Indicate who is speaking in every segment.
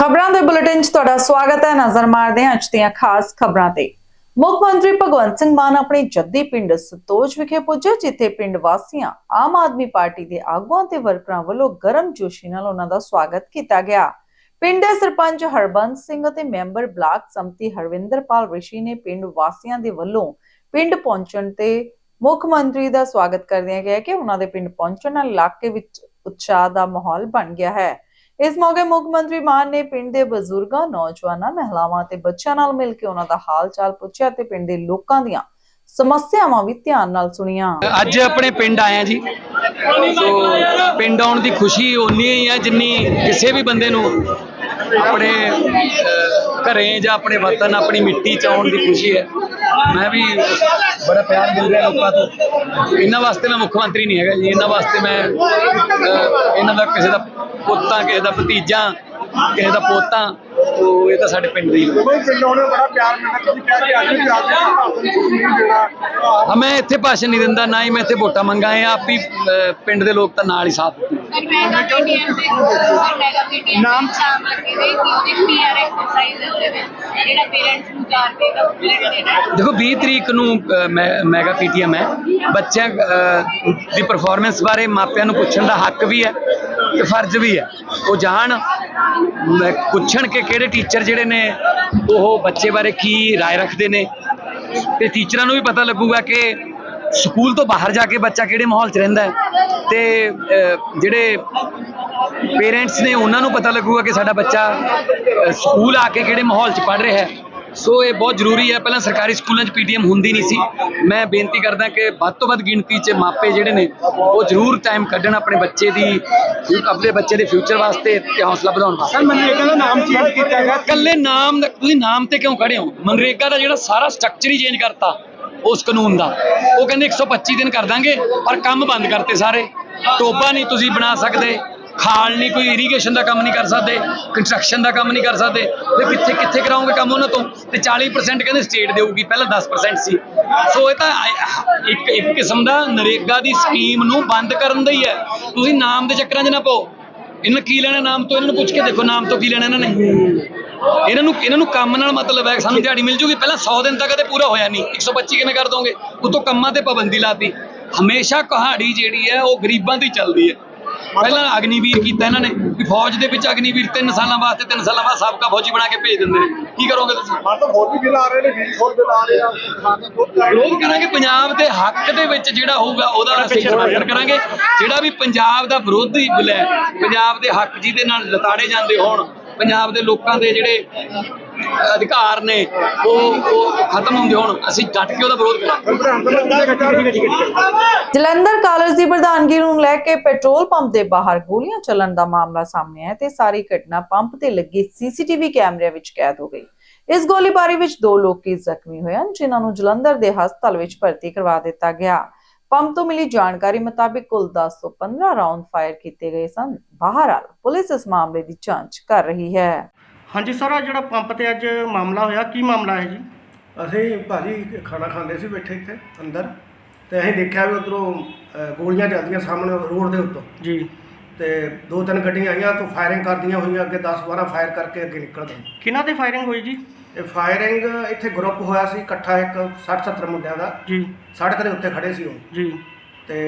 Speaker 1: ਖਬਰਾਂ ਦੇ ਬੁਲੇਟਿਨ 'ਚ ਤੁਹਾਡਾ ਸਵਾਗਤ ਹੈ। ਨਜ਼ਰ ਮਾਰਦੇ ਹਾਂ ਅੱਜ ਦੀਆਂ ਖਾਸ ਖਬਰਾਂ ਤੇ। ਮੁੱਖ ਮੰਤਰੀ ਭਗਵੰਤ ਸਿੰਘ ਮਾਨ ਆਪਣੇ ਜੱਦੀ ਪਿੰਡ ਸਤੋਜ ਵਿਖੇ ਪੁੱਜੇ, ਜਿੱਥੇ ਪਿੰਡ ਵਾਸੀਆਂ ਆਮ ਆਦਮੀ ਪਾਰਟੀ ਦੇ ਆਗੂਆਂ ਤੇ ਵਰਕਰਾਂ ਵੱਲੋਂ ਗਰਮ ਜੋਸ਼ੀ ਨਾਲ ਉਹਨਾਂ ਦਾ ਸਵਾਗਤ ਕੀਤਾ ਗਿਆ। ਪਿੰਡ ਦੇ ਸਰਪੰਚ ਹਰਬੰਸ ਸਿੰਘ ਅਤੇ ਮੈਂਬਰ ਬਲਾਕ ਸੰਮਤੀ ਹਰਵਿੰਦਰਪਾਲ ਰਿਸ਼ੀ ਨੇ ਪਿੰਡ ਵਾਸੀਆਂ ਦੇ ਵੱਲੋਂ ਪਿੰਡ ਪਹੁੰਚਣ ਤੇ ਮੁੱਖ ਮੰਤਰੀ ਦਾ ਸਵਾਗਤ ਕਰਦਿਆਂ ਕਿਹਾ ਕਿ ਉਹਨਾਂ ਦੇ ਪਿੰਡ ਪਹੁੰਚਣ ਨਾਲ ਇਲਾਕੇ ਵਿੱਚ ਉਤਸ਼ਾਹ ਦਾ ਮਾਹੌਲ ਬਣ ਗਿਆ ਹੈ। ਇਸ ਮੌਕੇ ਮੁੱਖ ਮੰਤਰੀ ਮਾਨ ਨੇ ਪਿੰਡ ਦੇ ਬਜ਼ੁਰਗਾਂ, ਨੌਜਵਾਨਾਂ, ਮਹਿਲਾਵਾਂ ਤੇ ਬੱਚਿਆਂ ਨਾਲ ਮਿਲ ਕੇ ਉਹਨਾਂ ਦਾ ਹਾਲ ਚਾਲ ਪੁੱਛਿਆ ਤੇ ਪਿੰਡ ਦੇ ਲੋਕਾਂ ਦੀਆਂ ਸਮੱਸਿਆਵਾਂ ਵੀ ਧਿਆਨ ਨਾਲ ਸੁਣੀਆਂ।
Speaker 2: ਅੱਜ ਆਪਣੇ ਪਿੰਡ ਆਇਆ ਜੀ। ਸੋ ਪਿੰਡ ਆਉਣ ਦੀ ਖੁਸ਼ੀ ਉਨੀ ਹੀ ਹੈ ਜਿੰਨੀ ਕਿਸੇ ਵੀ ਬੰਦੇ ਨੂੰ ਆਪਣੇ ਘਰੇ ਜਾਂ ਆਪਣੇ ਵਤਨ ਆਪਣੀ ਮਿੱਟੀ ਚ ਆਉਣ ਦੀ ਖੁਸ਼ੀ ਹੈ। ਮੈਂ ਵੀ ਬੜਾ ਪਿਆਰ ਮਿਲ ਰਿਹਾ ਲੋਕਾਂ ਤੋਂ। ਇਹਨਾਂ ਵਾਸਤੇ ਮੈਂ ਮੁੱਖ ਮੰਤਰੀ ਨਹੀਂ ਹੈਗਾ ਜੀ। ਇਹਨਾਂ ਵਾਸਤੇ ਮੈਂ ਇਹਨਾਂ ਦਾ ਕਿਸੇ ਦਾ ਪੁੱਤਾਂ, ਕਿਸੇ ਦਾ ਭਤੀਜਾ ਕਿਸੇ ਦਾ ਪੋਤਾ ਉਹ ਇਹ ਤਾਂ ਸਾਡੇ ਪਿੰਡ ਦੀ ਲੋਕ
Speaker 3: ਕੋਈ ਪਿੰਡ ਆਉਣੇ ਬੜਾ ਪਿਆਰ ਮਿਲਦਾ ਤੁਸੀਂ ਕਹਿ ਕੇ ਅੱਜ ਵੀ ਪਿਆਰ ਦੇ ਭਾਸ਼ਣ ਨਹੀਂ ਦੇਣਾ
Speaker 2: ਹਾਂ। ਮੈਂ ਇੱਥੇ ਭਾਸ਼ਣ ਨਹੀਂ ਦਿੰਦਾ ਨਾ ਹੀ ਮੈਂ ਇੱਥੇ ਵੋਟਾਂ ਮੰਗਾਏ ਆ ਆਪ ਹੀ ਪਿੰਡ ਦੇ ਲੋਕ ਤਾਂ ਨਾਲ ਹੀ ਸਾਥ ਦਿੱਤੇ
Speaker 4: ਮੈਗਾ ਮੈਗਾ
Speaker 3: ਨਾਮ?
Speaker 4: ਸ਼ਾਮ ਲੱਗੇ ਨੇ ਕਿ ਉਹਦੇ ਪੀਆਰ ਐਕਸਰਸਾਈਜ਼ ਹੈ ਉਹਦੇ ਵਿੱਚ ਜਿਹੜਾ ਪੇਰੈਂਟਸ ਨੂੰ 4 ਰੁਪਏ ਦਾ ਬੁਲੇਟ ਦੇਣਾ
Speaker 2: ਦੇਖੋ 20 ਤਰੀਕ ਨੂੰ ਮੈਗਾ ਪੀਟੀਐਮ ਹੈ ਬੱਚਿਆਂ ਦੀ ਪਰਫਾਰਮੈਂਸ ਬਾਰੇ ਮਾਪਿਆਂ ਨੂੰ ਪੁੱਛਣ ਦਾ ਹੱਕ ਵੀ ਹੈ ਤੇ ਫਰਜ਼ ਵੀ ਹੈ। ਉਹ ਜਾਣ ਮ- ਪੁੱਛਣ ਕਿ ਕਿਹੜੇ ਟੀਚਰ ਜਿਹੜੇ ਨੇ ਉਹ ਬੱਚੇ ਬਾਰੇ ਕੀ رائے ਰੱਖਦੇ ਨੇ ਤੇ ਟੀਚਰਾਂ ਨੂੰ ਵੀ ਪਤਾ ਲੱਗੂਗਾ ਕਿ ਸਕੂਲ ਤੋਂ ਬਾਹਰ ਜਾ ਕੇ ਬੱਚਾ ਕਿਹੜੇ ਮਾਹੌਲ 'ਚ ਰਹਿੰਦਾ ਹੈ ਤੇ ਅਹ, ਜਿਹੜੇ ਪੇਰੈਂਟਸ ਨੇ ਉਹਨਾਂ ਨੂੰ ਪਤਾ ਲੱਗੂਗਾ ਕਿ ਸਾਡਾ ਬੱਚਾ ਅਹ, ਸਕੂਲ ਆ ਕੇ ਕਿਹੜੇ ਮਾਹੌਲ 'ਚ ਪੜ੍ਹ ਰਿਹਾ ਹੈ ਸੋ ਇਹ ਬਹੁਤ ਜ਼ਰੂਰੀ ਹੈ। ਪਹਿਲਾਂ ਸਰਕਾਰੀ ਸਕੂਲਾਂ 'ਚ ਪੀਟੀਐਮ ਹੁੰਦੀ ਨਹੀਂ ਸੀ। ਮੈਂ ਬੇਨਤੀ ਕਰਦਾ ਕਿ ਵੱਧ ਤੋਂ ਵੱਧ ਗਿਣਤੀ 'ਚ ਮਾਪੇ ਜਿਹੜੇ ਨੇ ਉਹ ਜ਼ਰੂਰ ਟਾਈਮ ਕੱਢਣ ਆਪਣੇ ਬੱਚੇ ਦੀ ਆਪਣੇ ਬੱਚੇ ਦੇ ਫਿਊਚਰ ਵਾਸਤੇ ਤੇ ਹੌਸਲਾ ਵਧਾਉਣ ਵਾਸਤੇ।
Speaker 3: ਸਰ ਮਨਰੇਗਾ ਦਾ ਨਾਮ ਚੇਂਜ ਕੀਤਾ ਗਿਆ।
Speaker 2: ਕੱਲੇ ਨਾਮ ਦਾ ਤੁਸੀਂ ਨਾਮ ਤੇ ਕਿਉਂ ਖੜੇ ਹੋ? ਮਨਰੇਗਾ ਦਾ ਜਿਹੜਾ ਸਾਰਾ ਸਟਰਕਚਰ ਹੀ ਚੇਂਜ ਕਰਤਾ ਉਸ ਕਾਨੂੰਨ ਦਾ। ਉਹ ਕਹਿੰਦੇ 125 ਦਿਨ ਕਰ ਦਾਂਗੇ ਪਰ ਕੰਮ ਬੰਦ ਕਰਤੇ ਸਾਰੇ। ਟੋਬਾ ਨਹੀਂ ਤੁਸੀਂ ਬਣਾ ਸਕਦੇ। ਖਾਲ ਨਹੀਂ, ਕੋਈ ਇਰੀਗੇਸ਼ਨ ਦਾ ਕੰਮ ਨਹੀਂ ਕਰ ਸਕਦੇ ਕੰਸਟਰਕਸ਼ਨ ਦਾ ਕੰਮ ਨਹੀਂ ਕਰ ਸਕਦੇ। ਤੇ ਕਿੱਥੇ ਕਿੱਥੇ ਕਰਾਉਂਗੇ ਕੰਮ ਉਹਨਾਂ ਤੋਂ? ਤੇ 40% ਕਹਿੰਦੇ ਸਟੇਟ ਦੇਊਗੀ, ਪਹਿਲਾਂ 10% ਸੀ। ਸੋ ਇਹ ਤਾਂ ਇੱਕ ਇੱਕ ਕਿਸਮ ਦਾ ਨਰੇਗਾ ਦੀ ਸਕੀਮ ਨੂੰ ਬੰਦ ਕਰਨ ਦਾ ਹੀ ਹੈ। ਤੁਸੀਂ ਨਾਮ ਦੇ ਚੱਕਰਾਂ 'ਚ ਨਾ ਪਾਓ। ਇਹਨਾਂ ਕੀ ਲੈਣਾ ਨਾਮ ਤੋਂ? ਇਹਨਾਂ ਨੂੰ ਪੁੱਛ ਕੇ ਦੇਖੋ ਨਾਮ ਤੋਂ ਕੀ ਲੈਣਾ ਇਹਨਾਂ ਨੇ। ਇਹਨਾਂ ਨੂੰ ਇਹਨਾਂ ਨੂੰ ਕੰਮ ਨਾਲ ਮਤਲਬ ਹੈ, ਸਾਨੂੰ ਦਿਹਾੜੀ ਮਿਲ ਜੂਗੀ। ਪਹਿਲਾਂ 100 ਦਿਨ ਤੱਕ ਕਦੇ ਪੂਰਾ ਹੋਇਆ ਨਹੀਂ। 125 ਕਿਵੇਂ ਕਰ ਦੋਗੇ? ਉਤੋਂ ਕੰਮਾਂ ਤੇ ਪਾਬੰਦੀ ਲਾਤੀ। ਹਮੇਸ਼ਾ ਕਹਾੜੀ ਜਿਹੜੀ ਹੈ, ਉਹ ਗਰੀਬਾਂ ਦੀ ਚੱਲਦੀ ਹੈ। ਪਹਿਲਾਂ ਅਗਨੀਵੀਰ ਕੀਤਾ ਇਹਨਾਂ ਨੇ ਵੀ ਫੌਜ ਦੇ ਵਿੱਚ ਅਗਨੀਵੀਰ 3 ਸਾਲਾਂ ਵਾਸਤੇ 3 ਸਾਲਾਂ ਬਾਅਦ ਸਾਬਕਾ ਫੌਜੀ ਬਣਾ ਕੇ ਭੇਜ ਦਿੰਦੇ ਨੇ। ਕੀ ਕਰੋਗੇ ਤੁਸੀਂ?
Speaker 3: ਤਾਂ ਹੋਰ ਵੀ ਬਿੱਲ ਆ ਰਹੇ ਨੇ ਵੀ ਹੋਰ ਬਿੱਲ ਆ ਰਹੇ ਆ।
Speaker 2: ਵਿਰੋਧ ਕਰਾਂਗੇ ਪੰਜਾਬ ਦੇ ਹੱਕ ਦੇ ਵਿੱਚ ਜਿਹੜਾ ਹੋਊਗਾ ਉਹਦਾ ਅਸੀਂ ਸਮਰਥਨ ਕਰਾਂਗੇ। ਜਿਹੜਾ ਵੀ ਪੰਜਾਬ ਦਾ ਵਿਰੋਧੀ ਬਿੱਲ ਹੈ ਪੰਜਾਬ ਦੇ ਹੱਕ ਜਿਹਦੇ ਨਾਲ ਲਤਾੜੇ ਜਾਂਦੇ ਹੋਣ ਪੰਜਾਬ ਦੇ ਲੋਕਾਂ ਦੇ ਜਿਹੜੇ ਅਧਿਕਾਰ ਨੇ, ਉਹ ਉਹ ਖਤਮ ਹੁੰਦੇ ਹੋਣ। ਅਸੀਂ ਡਟ ਕੇ ਉਹਦਾ ਵਿਰੋਧ ਕਰਾਂਗੇ।
Speaker 1: ਜਲੰਧਰ ਕਾਲਜ ਦੀ ਪ੍ਰਧਾਨਗੀ ਨੂੰ ਲੈ ਕੇ ਪੈਟਰੋਲ ਪੰਪ ਦੇ ਬਾਹਰ ਗੋਲੀਆਂ ਚੱਲਣ ਦਾ ਮਾਮਲਾ ਸਾਹਮਣੇ ਆਇਆ ਤੇ ਸਾਰੀ ਘਟਨਾ ਪੰਪ ਤੇ ਲੱਗੇ ਸੀਸੀਟੀਵੀ ਕੈਮਰਿਆਂ ਵਿੱਚ ਕੈਦ ਹੋ ਗਈ। ਇਸ ਗੋਲੀਬਾਰੀ ਵਿੱਚ ਦੋ ਲੋਕੀ ਜ਼ਖਮੀ ਹੋਏ ਹਨ, ਜਿਨ੍ਹਾਂ ਨੂੰ ਜਲੰਧਰ ਦੇ ਹਸਪਤਾਲ ਵਿੱਚ ਭਰਤੀ ਕਰਵਾ ਦਿੱਤਾ ਗਿਆ। ਪੰਪ ਤੋਂ ਮਿਲੀ ਜਾਣਕਾਰੀ ਮੁਤਾਬਿਕ ਕੁੱਲ 10 ਤੋਂ 15 ਰਾਉਂਡ ਫਾਇਰ ਕੀਤੇ ਗਏ ਸਨ। ਬਹਰਹਾਲ ਪੁਲਿਸ ਇਸ ਮਾਮਲੇ ਦੀ ਜਾਂਚ ਕਰ ਰਹੀ ਹੈ।
Speaker 5: ਹਾਂਜੀ ਸਰ ਆਹ ਜਿਹੜਾ ਪੰਪ ਤੇ ਅੱਜ ਮਾਮਲਾ ਹੋਇਆ ਕੀ ਮਾਮਲਾ ਹੈ ਜੀ?
Speaker 3: ਅਸੀਂ ਭਾਜੀ ਖਾਣਾ ਖਾਂਦੇ ਸੀ ਬੈਠੇ ਇੱਥੇ ਅੰਦਰ ਤੇ ਅਸੀਂ ਦੇਖਿਆ ਵੀ ਉਧਰੋਂ ਗੋਲੀਆਂ ਚੱਲਦੀਆਂ ਸਾਹਮਣੇ ਰੋਡ ਦੇ ਉੱਤੋਂ।
Speaker 5: ਜੀ।
Speaker 3: ਤੇ ਦੋ ਤਿੰਨ ਗੱਡੀਆਂ ਆਈਆਂ ਤੋਂ ਫਾਇਰਿੰਗ ਕਰਦੀਆਂ ਹੋਈਆਂ ਅੱਗੇ 10 12 ਫਾਇਰ ਕਰਕੇ ਅੱਗੇ ਨਿਕਲ ਗਏ
Speaker 5: ਕਿਹਨਾਂ ਤੇ ਫਾਇਰਿੰਗ ਹੋਈ ਜੀ?
Speaker 3: ਇਹ ਫਾਇਰਿੰਗ ਇੱਥੇ ਗਰੁੱਪ ਹੋਇਆ ਸੀ ਇਕੱਠਾ ਇੱਕ 60 70 ਮੁੰਡਿਆਂ ਦਾ।
Speaker 5: ਜੀ।
Speaker 3: ਸੜਕ ਦੇ ਉੱਤੇ ਖੜੇ ਸੀ ਉਹ।
Speaker 5: ਜੀ।
Speaker 3: ਤੇ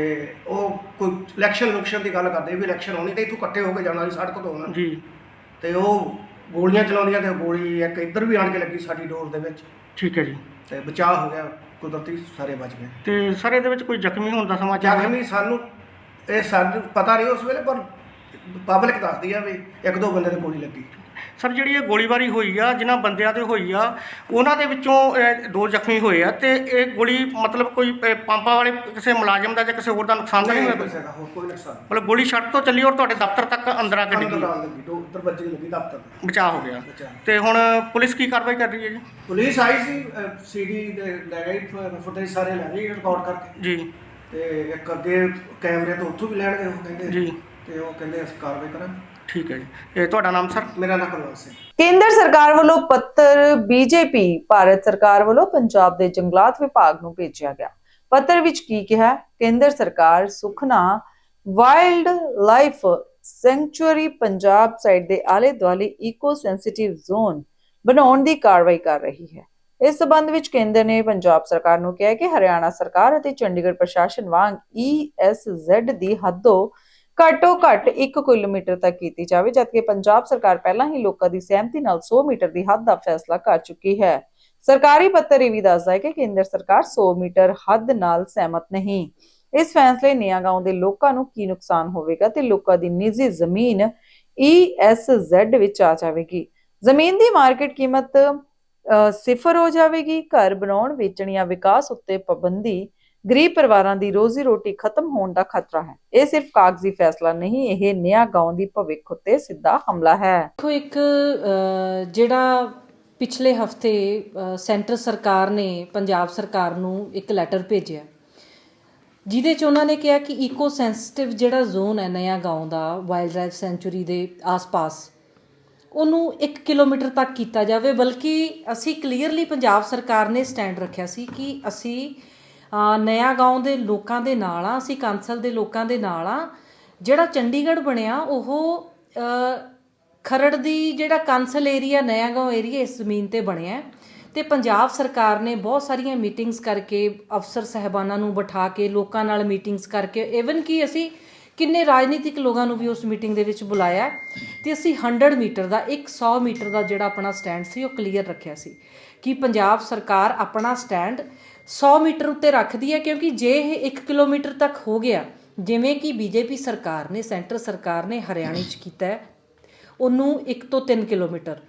Speaker 3: ਉਹ ਕੋਈ ਇਲੈਕਸ਼ਨ ਲੁਕਸ਼ਨ ਦੀ ਗੱਲ ਕਰਦੇ ਵੀ ਇਲੈਕਸ਼ਨ ਹੋਣੀ ਤੇ ਇੱਥੋਂ ਇਕੱਠੇ ਹੋ ਕੇ ਜਾਣਾ ਸੀ ਸੜਕ ਤੋਂ ਉਹਨਾਂ।
Speaker 5: ਜੀ।
Speaker 3: ਤੇ ਉਹ ਗੋਲੀਆਂ ਚਲਾਉਂਦੀਆਂ ਤੇ ਗੋਲੀ ਇੱਕ ਇੱਧਰ ਵੀ ਆਣ ਕੇ ਲੱਗੀ ਸਾਡੀ ਡੋਰ ਦੇ ਵਿੱਚ।
Speaker 5: ਠੀਕ ਹੈ ਜੀ।
Speaker 3: ਤੇ ਬਚਾਅ ਹੋ ਗਿਆ ਕੁਦਰਤੀ ਸਾਰੇ ਬਚ ਗਏ।
Speaker 5: ਤੇ ਸਰ ਇਹਦੇ ਵਿੱਚ ਕੋਈ ਜ਼ਖਮੀ ਹੋਣ ਦਾ ਸਮਾਚਾਰ ਹੈ
Speaker 3: ਜ਼ਖਮੀ ਸਾਨੂੰ ਇਹ ਸਾਨੂੰ ਪਤਾ ਨਹੀਂ ਉਸ ਵੇਲੇ ਪਰ ਪਬਲਿਕ ਦੱਸਦੀ ਆ ਵੀ ਇੱਕ ਦੋ ਬੰਦੇ ਤੇ ਗੋਲੀ ਲੱਗੀ।
Speaker 5: ਸਰ ਜਿਹੜੀ ਇਹ ਗੋਲੀਬਾਰੀ ਹੋਈ ਆ ਜਿਨ੍ਹਾਂ ਬੰਦਿਆਂ ਤੇ ਹੋਈ ਆ ਉਹਨਾਂ ਦੇ ਵਿੱਚੋਂ ਅਹ, ਦੋ ਜ਼ਖਮੀ ਹੋਏ ਆ ਤੇ ਇਹ ਗੋਲੀ ਮਤਲਬ ਕੋਈ ਅਹ, ਪੰਪਾਂ ਵਾਲੇ ਕਿਸੇ ਮੁਲਾਜ਼ਮ ਦਾ ਜਾਂ ਕਿਸੇ ਹੋਰ ਦਾ ਨੁਕਸਾਨ ਤਾਂ ਨਹੀਂ ਹੋਇਆ ਕੋਈ?
Speaker 3: ਕਿਸੇ ਦਾ ਹੋਰ ਕੋਈ ਨੁਕਸਾਨ
Speaker 5: ਮਤਲਬ ਗੋਲੀ ਸੜਕ ਤੋਂ ਚੱਲੀ ਔਰ ਤੁਹਾਡੇ ਦਫ਼ਤਰ ਤੱਕ ਅੰਦਰ ਆ ਕੇ
Speaker 3: ਅੰਦਰ
Speaker 5: ਡਿੱਗੀ
Speaker 3: ਨਾਲ ਲੱਗੀ ਦੋ ਦਰਵਾਜ਼ੇ ਲੱਗੀ ਦਫ਼ਤਰ ਦੇ
Speaker 5: ਬਚਾਅ ਹੋ ਗਿਆ।
Speaker 3: ਬਚਾਅ।
Speaker 5: ਤੇ ਹੁਣ ਪੁਲਿਸ ਕੀ ਕਾਰਵਾਈ ਕਰ ਰਹੀ ਹੈ ਜੀ?
Speaker 3: ਪੁਲਿਸ ਆਈ ਸੀ ਸੀਡੀ ਦੇ ਲੈ ਗਈ ਫੁਟੇਜ ਸਾਰੇ ਲੈ ਗਈ ਰਿਕਾਰਡ ਕਰਕੇ।
Speaker 5: ਜੀ।
Speaker 3: ਤੇ ਇੱਕ ਅੱਗੇ ਕੈਮਰੇ ਤੋਂ ਉੱਥੋਂ ਵੀ ਲੈਣਗੇ ਉਹ ਕਹਿੰਦੇ।
Speaker 5: ਜੀ।
Speaker 3: ਤੇ ਉਹ ਕਹਿੰਦੇ ਅਸੀਂ ਕਾਰਵਾਈ ਕਰਾਂਗੇ।
Speaker 5: ਠੀਕ ਹੈ ਜੀ। ਇਹ ਤੁਹਾਡਾ ਨਾਮ ਸਰ?
Speaker 3: ਮੇਰਾ ਨਾਮ ਕੁਲਵੰਤ ਸਿੰਘ।
Speaker 1: ਕੇਂਦਰ ਸਰਕਾਰ ਵੱਲੋਂ ਪੱਤਰ ਬੀਜੇਪੀ ਭਾਰਤ ਸਰਕਾਰ ਵੱਲੋਂ ਪੰਜਾਬ ਦੇ ਜੰਗਲਾਤ ਵਿਭਾਗ ਨੂੰ ਭੇਜਿਆ ਗਿਆ। ਪੱਤਰ ਵਿੱਚ ਕੀ ਕਿਹਾ ਕੇਂਦਰ ਸਰਕਾਰ Sukhna wildlife sanctuary Punjab side ਦੇ ਆਲੇ ਦੁਆਲੇ ਈਕੋ ਸੈਂਸਿਟਿਵ ਜ਼ੋਨ ਬਣਾਉਣ ਦੀ ਕਾਰਵਾਈ ਕਰ ਰਹੀ ਹੈ। ਇਸ ਸਬੰਧ ਵਿੱਚ ਕੇਂਦਰ ਨੇ ਪੰਜਾਬ ਸਰਕਾਰ ਨੂੰ ਕਿਹਾ ਕਿ ਹਰਿਆਣਾ ਸਰਕਾਰ ਅਤੇ ਚੰਡੀਗੜ੍ਹ ਪ੍ਰਸ਼ਾਸਨ ਵਾਂਗ ESZ ਦੀ ਹੱਦੋਂ ਘੱਟੋ ਘੱਟ 1 ਕਿਲੋਮੀਟਰ ਤੱਕ ਕੀਤੀ ਜਾਵੇ ਜਦਕਿ ਪੰਜਾਬ ਸਰਕਾਰ ਪਹਿਲਾਂ ਹੀ ਲੋਕਾਂ ਦੀ ਸਹਿਮਤੀ ਨਾਲ 100 ਮੀਟਰ ਦੀ ਹੱਦ ਦਾ ਫੈਸਲਾ ਕਰ ਚੁੱਕੀ ਹੈ। ਸਰਕਾਰੀ ਪੱਤਰ ਇਹ ਵੀ ਦੱਸਦਾ ਹੈ ਕਿ ਕੇਂਦਰ ਸਰਕਾਰ 100 ਮੀਟਰ ਹੱਦ ਨਾਲ ਸਹਿਮਤ ਨਹੀਂ। ਇਸ ਫੈਸਲੇ ਨਿਆਗਾਉਂ ਦੇ ਲੋਕਾਂ ਨੂੰ ਕੀ ਨੁਕਸਾਨ ਹੋਵੇਗਾ ਤੇ ਲੋਕਾਂ ਦੀ ਨਿੱਜੀ ਜ਼ਮੀਨ ESZ ਵਿੱਚ ਆ ਜਾਵੇਗੀ। ਜ਼ਮੀਨ ਦੀ ਮਾਰਕੀਟ ਕੀਮਤ ਅ, ਸਿਫਰ ਹੋ ਜਾਵੇਗੀ। ਘਰ ਬਣਾਉਣ ਵੇਚਣ ਜਾਂ ਵਿਕਾਸ ਉੱਤੇ ਪਾਬੰਦੀ ਗਰੀਬ ਪਰਿਵਾਰਾਂ ਦੀ ਰੋਜ਼ੀ ਰੋਟੀ ਖਤਮ ਹੋਣ ਦਾ ਖਤਰਾ ਹੈ। ਇਹ ਸਿਰਫ ਕਾਗਜ਼ੀ ਫੈਸਲਾ ਨਹੀਂ, ਇਹ ਨਿਆ ਗਾਉਂ ਦੀ ਭਵਿੱਖ ਉੱਤੇ ਸਿੱਧਾ ਹਮਲਾ ਹੈ।
Speaker 6: ਦੇਖੋ ਇੱਕ ਜਿਹੜਾ ਪਿਛਲੇ ਹਫ਼ਤੇ ਸੈਂਟਰ ਸਰਕਾਰ ਨੇ, ਪੰਜਾਬ ਸਰਕਾਰ ਨੂੰ ਇੱਕ ਲੈਟਰ ਭੇਜਿਆ। ਜਿਹਦੇ ਚ ਉਹਨਾਂ ਨੇ ਕਿਹਾ ਕਿ ਈਕੋ ਸੈਂਸਿਟਿਵ ਜਿਹੜਾ ਜ਼ੋਨ ਹੈ ਨਇਆ ਗਾਉਂ ਦਾ ਵਾਈਲਡ ਲਾਈਫ ਸੈਂਚੁਰੀ ਦੇ ਆਸ-ਪਾਸ, ਉਹਨੂੰ 1 ਕਿਲੋਮੀਟਰ ਤੱਕ ਕੀਤਾ ਜਾਵੇ। ਬਲਕਿ ਅਸੀਂ ਕਲੀਅਰਲੀ ਪੰਜਾਬ ਸਰਕਾਰ ਨੇ ਸਟੈਂਡ ਰੱਖਿਆ ਸੀ ਕਿ ਅਸੀਂ ਨਇਆ ਗਾਉਂ ਦੇ ਲੋਕਾਂ ਦੇ ਨਾਲ ਆ, ਅਸੀਂ ਕਾਂਸਲ ਦੇ ਲੋਕਾਂ ਦੇ ਨਾਲ ਆ। ਜਿਹੜਾ ਚੰਡੀਗੜ੍ਹ ਬਣਿਆ, ਉਹ ਖਰੜ ਦੀ ਜਿਹੜਾ ਕਾਂਸਲ ਏਰੀਆ ਨਇਆ ਗਾਉਂ ਏਰੀਆ ਇਸ ਜ਼ਮੀਨ ਤੇ ਬਣਿਆ। ਹੈ ਤੇ ਪੰਜਾਬ ਸਰਕਾਰ ਨੇ ਬਹੁਤ ਸਾਰੀਆਂ ਮੀਟਿੰਗਸ ਕਰਕੇ ਅਫਸਰ ਸਹਿਬਾਨਾਂ ਨੂੰ ਬਿਠਾ ਕੇ, ਲੋਕਾਂ ਨਾਲ ਮੀਟਿੰਗਸ ਕਰਕੇ ਇਵਨ ਕਿ ਅਸੀਂ ਕਿੰਨੇ ਰਾਜਨੀਤਿਕ ਲੋਕਾਂ ਨੂੰ ਵੀ ਉਸ ਮੀਟਿੰਗ ਦੇ ਵਿੱਚ ਬੁਲਾਇਆ। ਤੇ ਅਸੀਂ 100 ਮੀਟਰ ਦਾ 100 ਮੀਟਰ ਦਾ ਜਿਹੜਾ ਆਪਣਾ ਸਟੈਂਡ ਸੀ, ਉਹ ਕਲੀਅਰ ਰੱਖਿਆ ਸੀ ਕਿ ਪੰਜਾਬ ਸਰਕਾਰ ਆਪਣਾ ਸਟੈਂਡ 100 ਮੀਟਰ ਉੱਤੇ ਰੱਖਦੀ ਹੈ ਕਿਉਂਕਿ ਜੇ ਇਹ 1 ਕਿਲੋਮੀਟਰ ਤੱਕ ਹੋ ਗਿਆ, ਜਿਵੇਂ ਕਿ ਬੀਜੇਪੀ ਸਰਕਾਰ ਨੇ, ਸੈਂਟਰ ਸਰਕਾਰ ਨੇ ਹਰਿਆਣੇ 'ਚ ਕੀਤਾ ਹੈ, ਉਹਨੂੰ 1 ਤੋਂ 3 ਕਿਲੋਮੀਟਰ।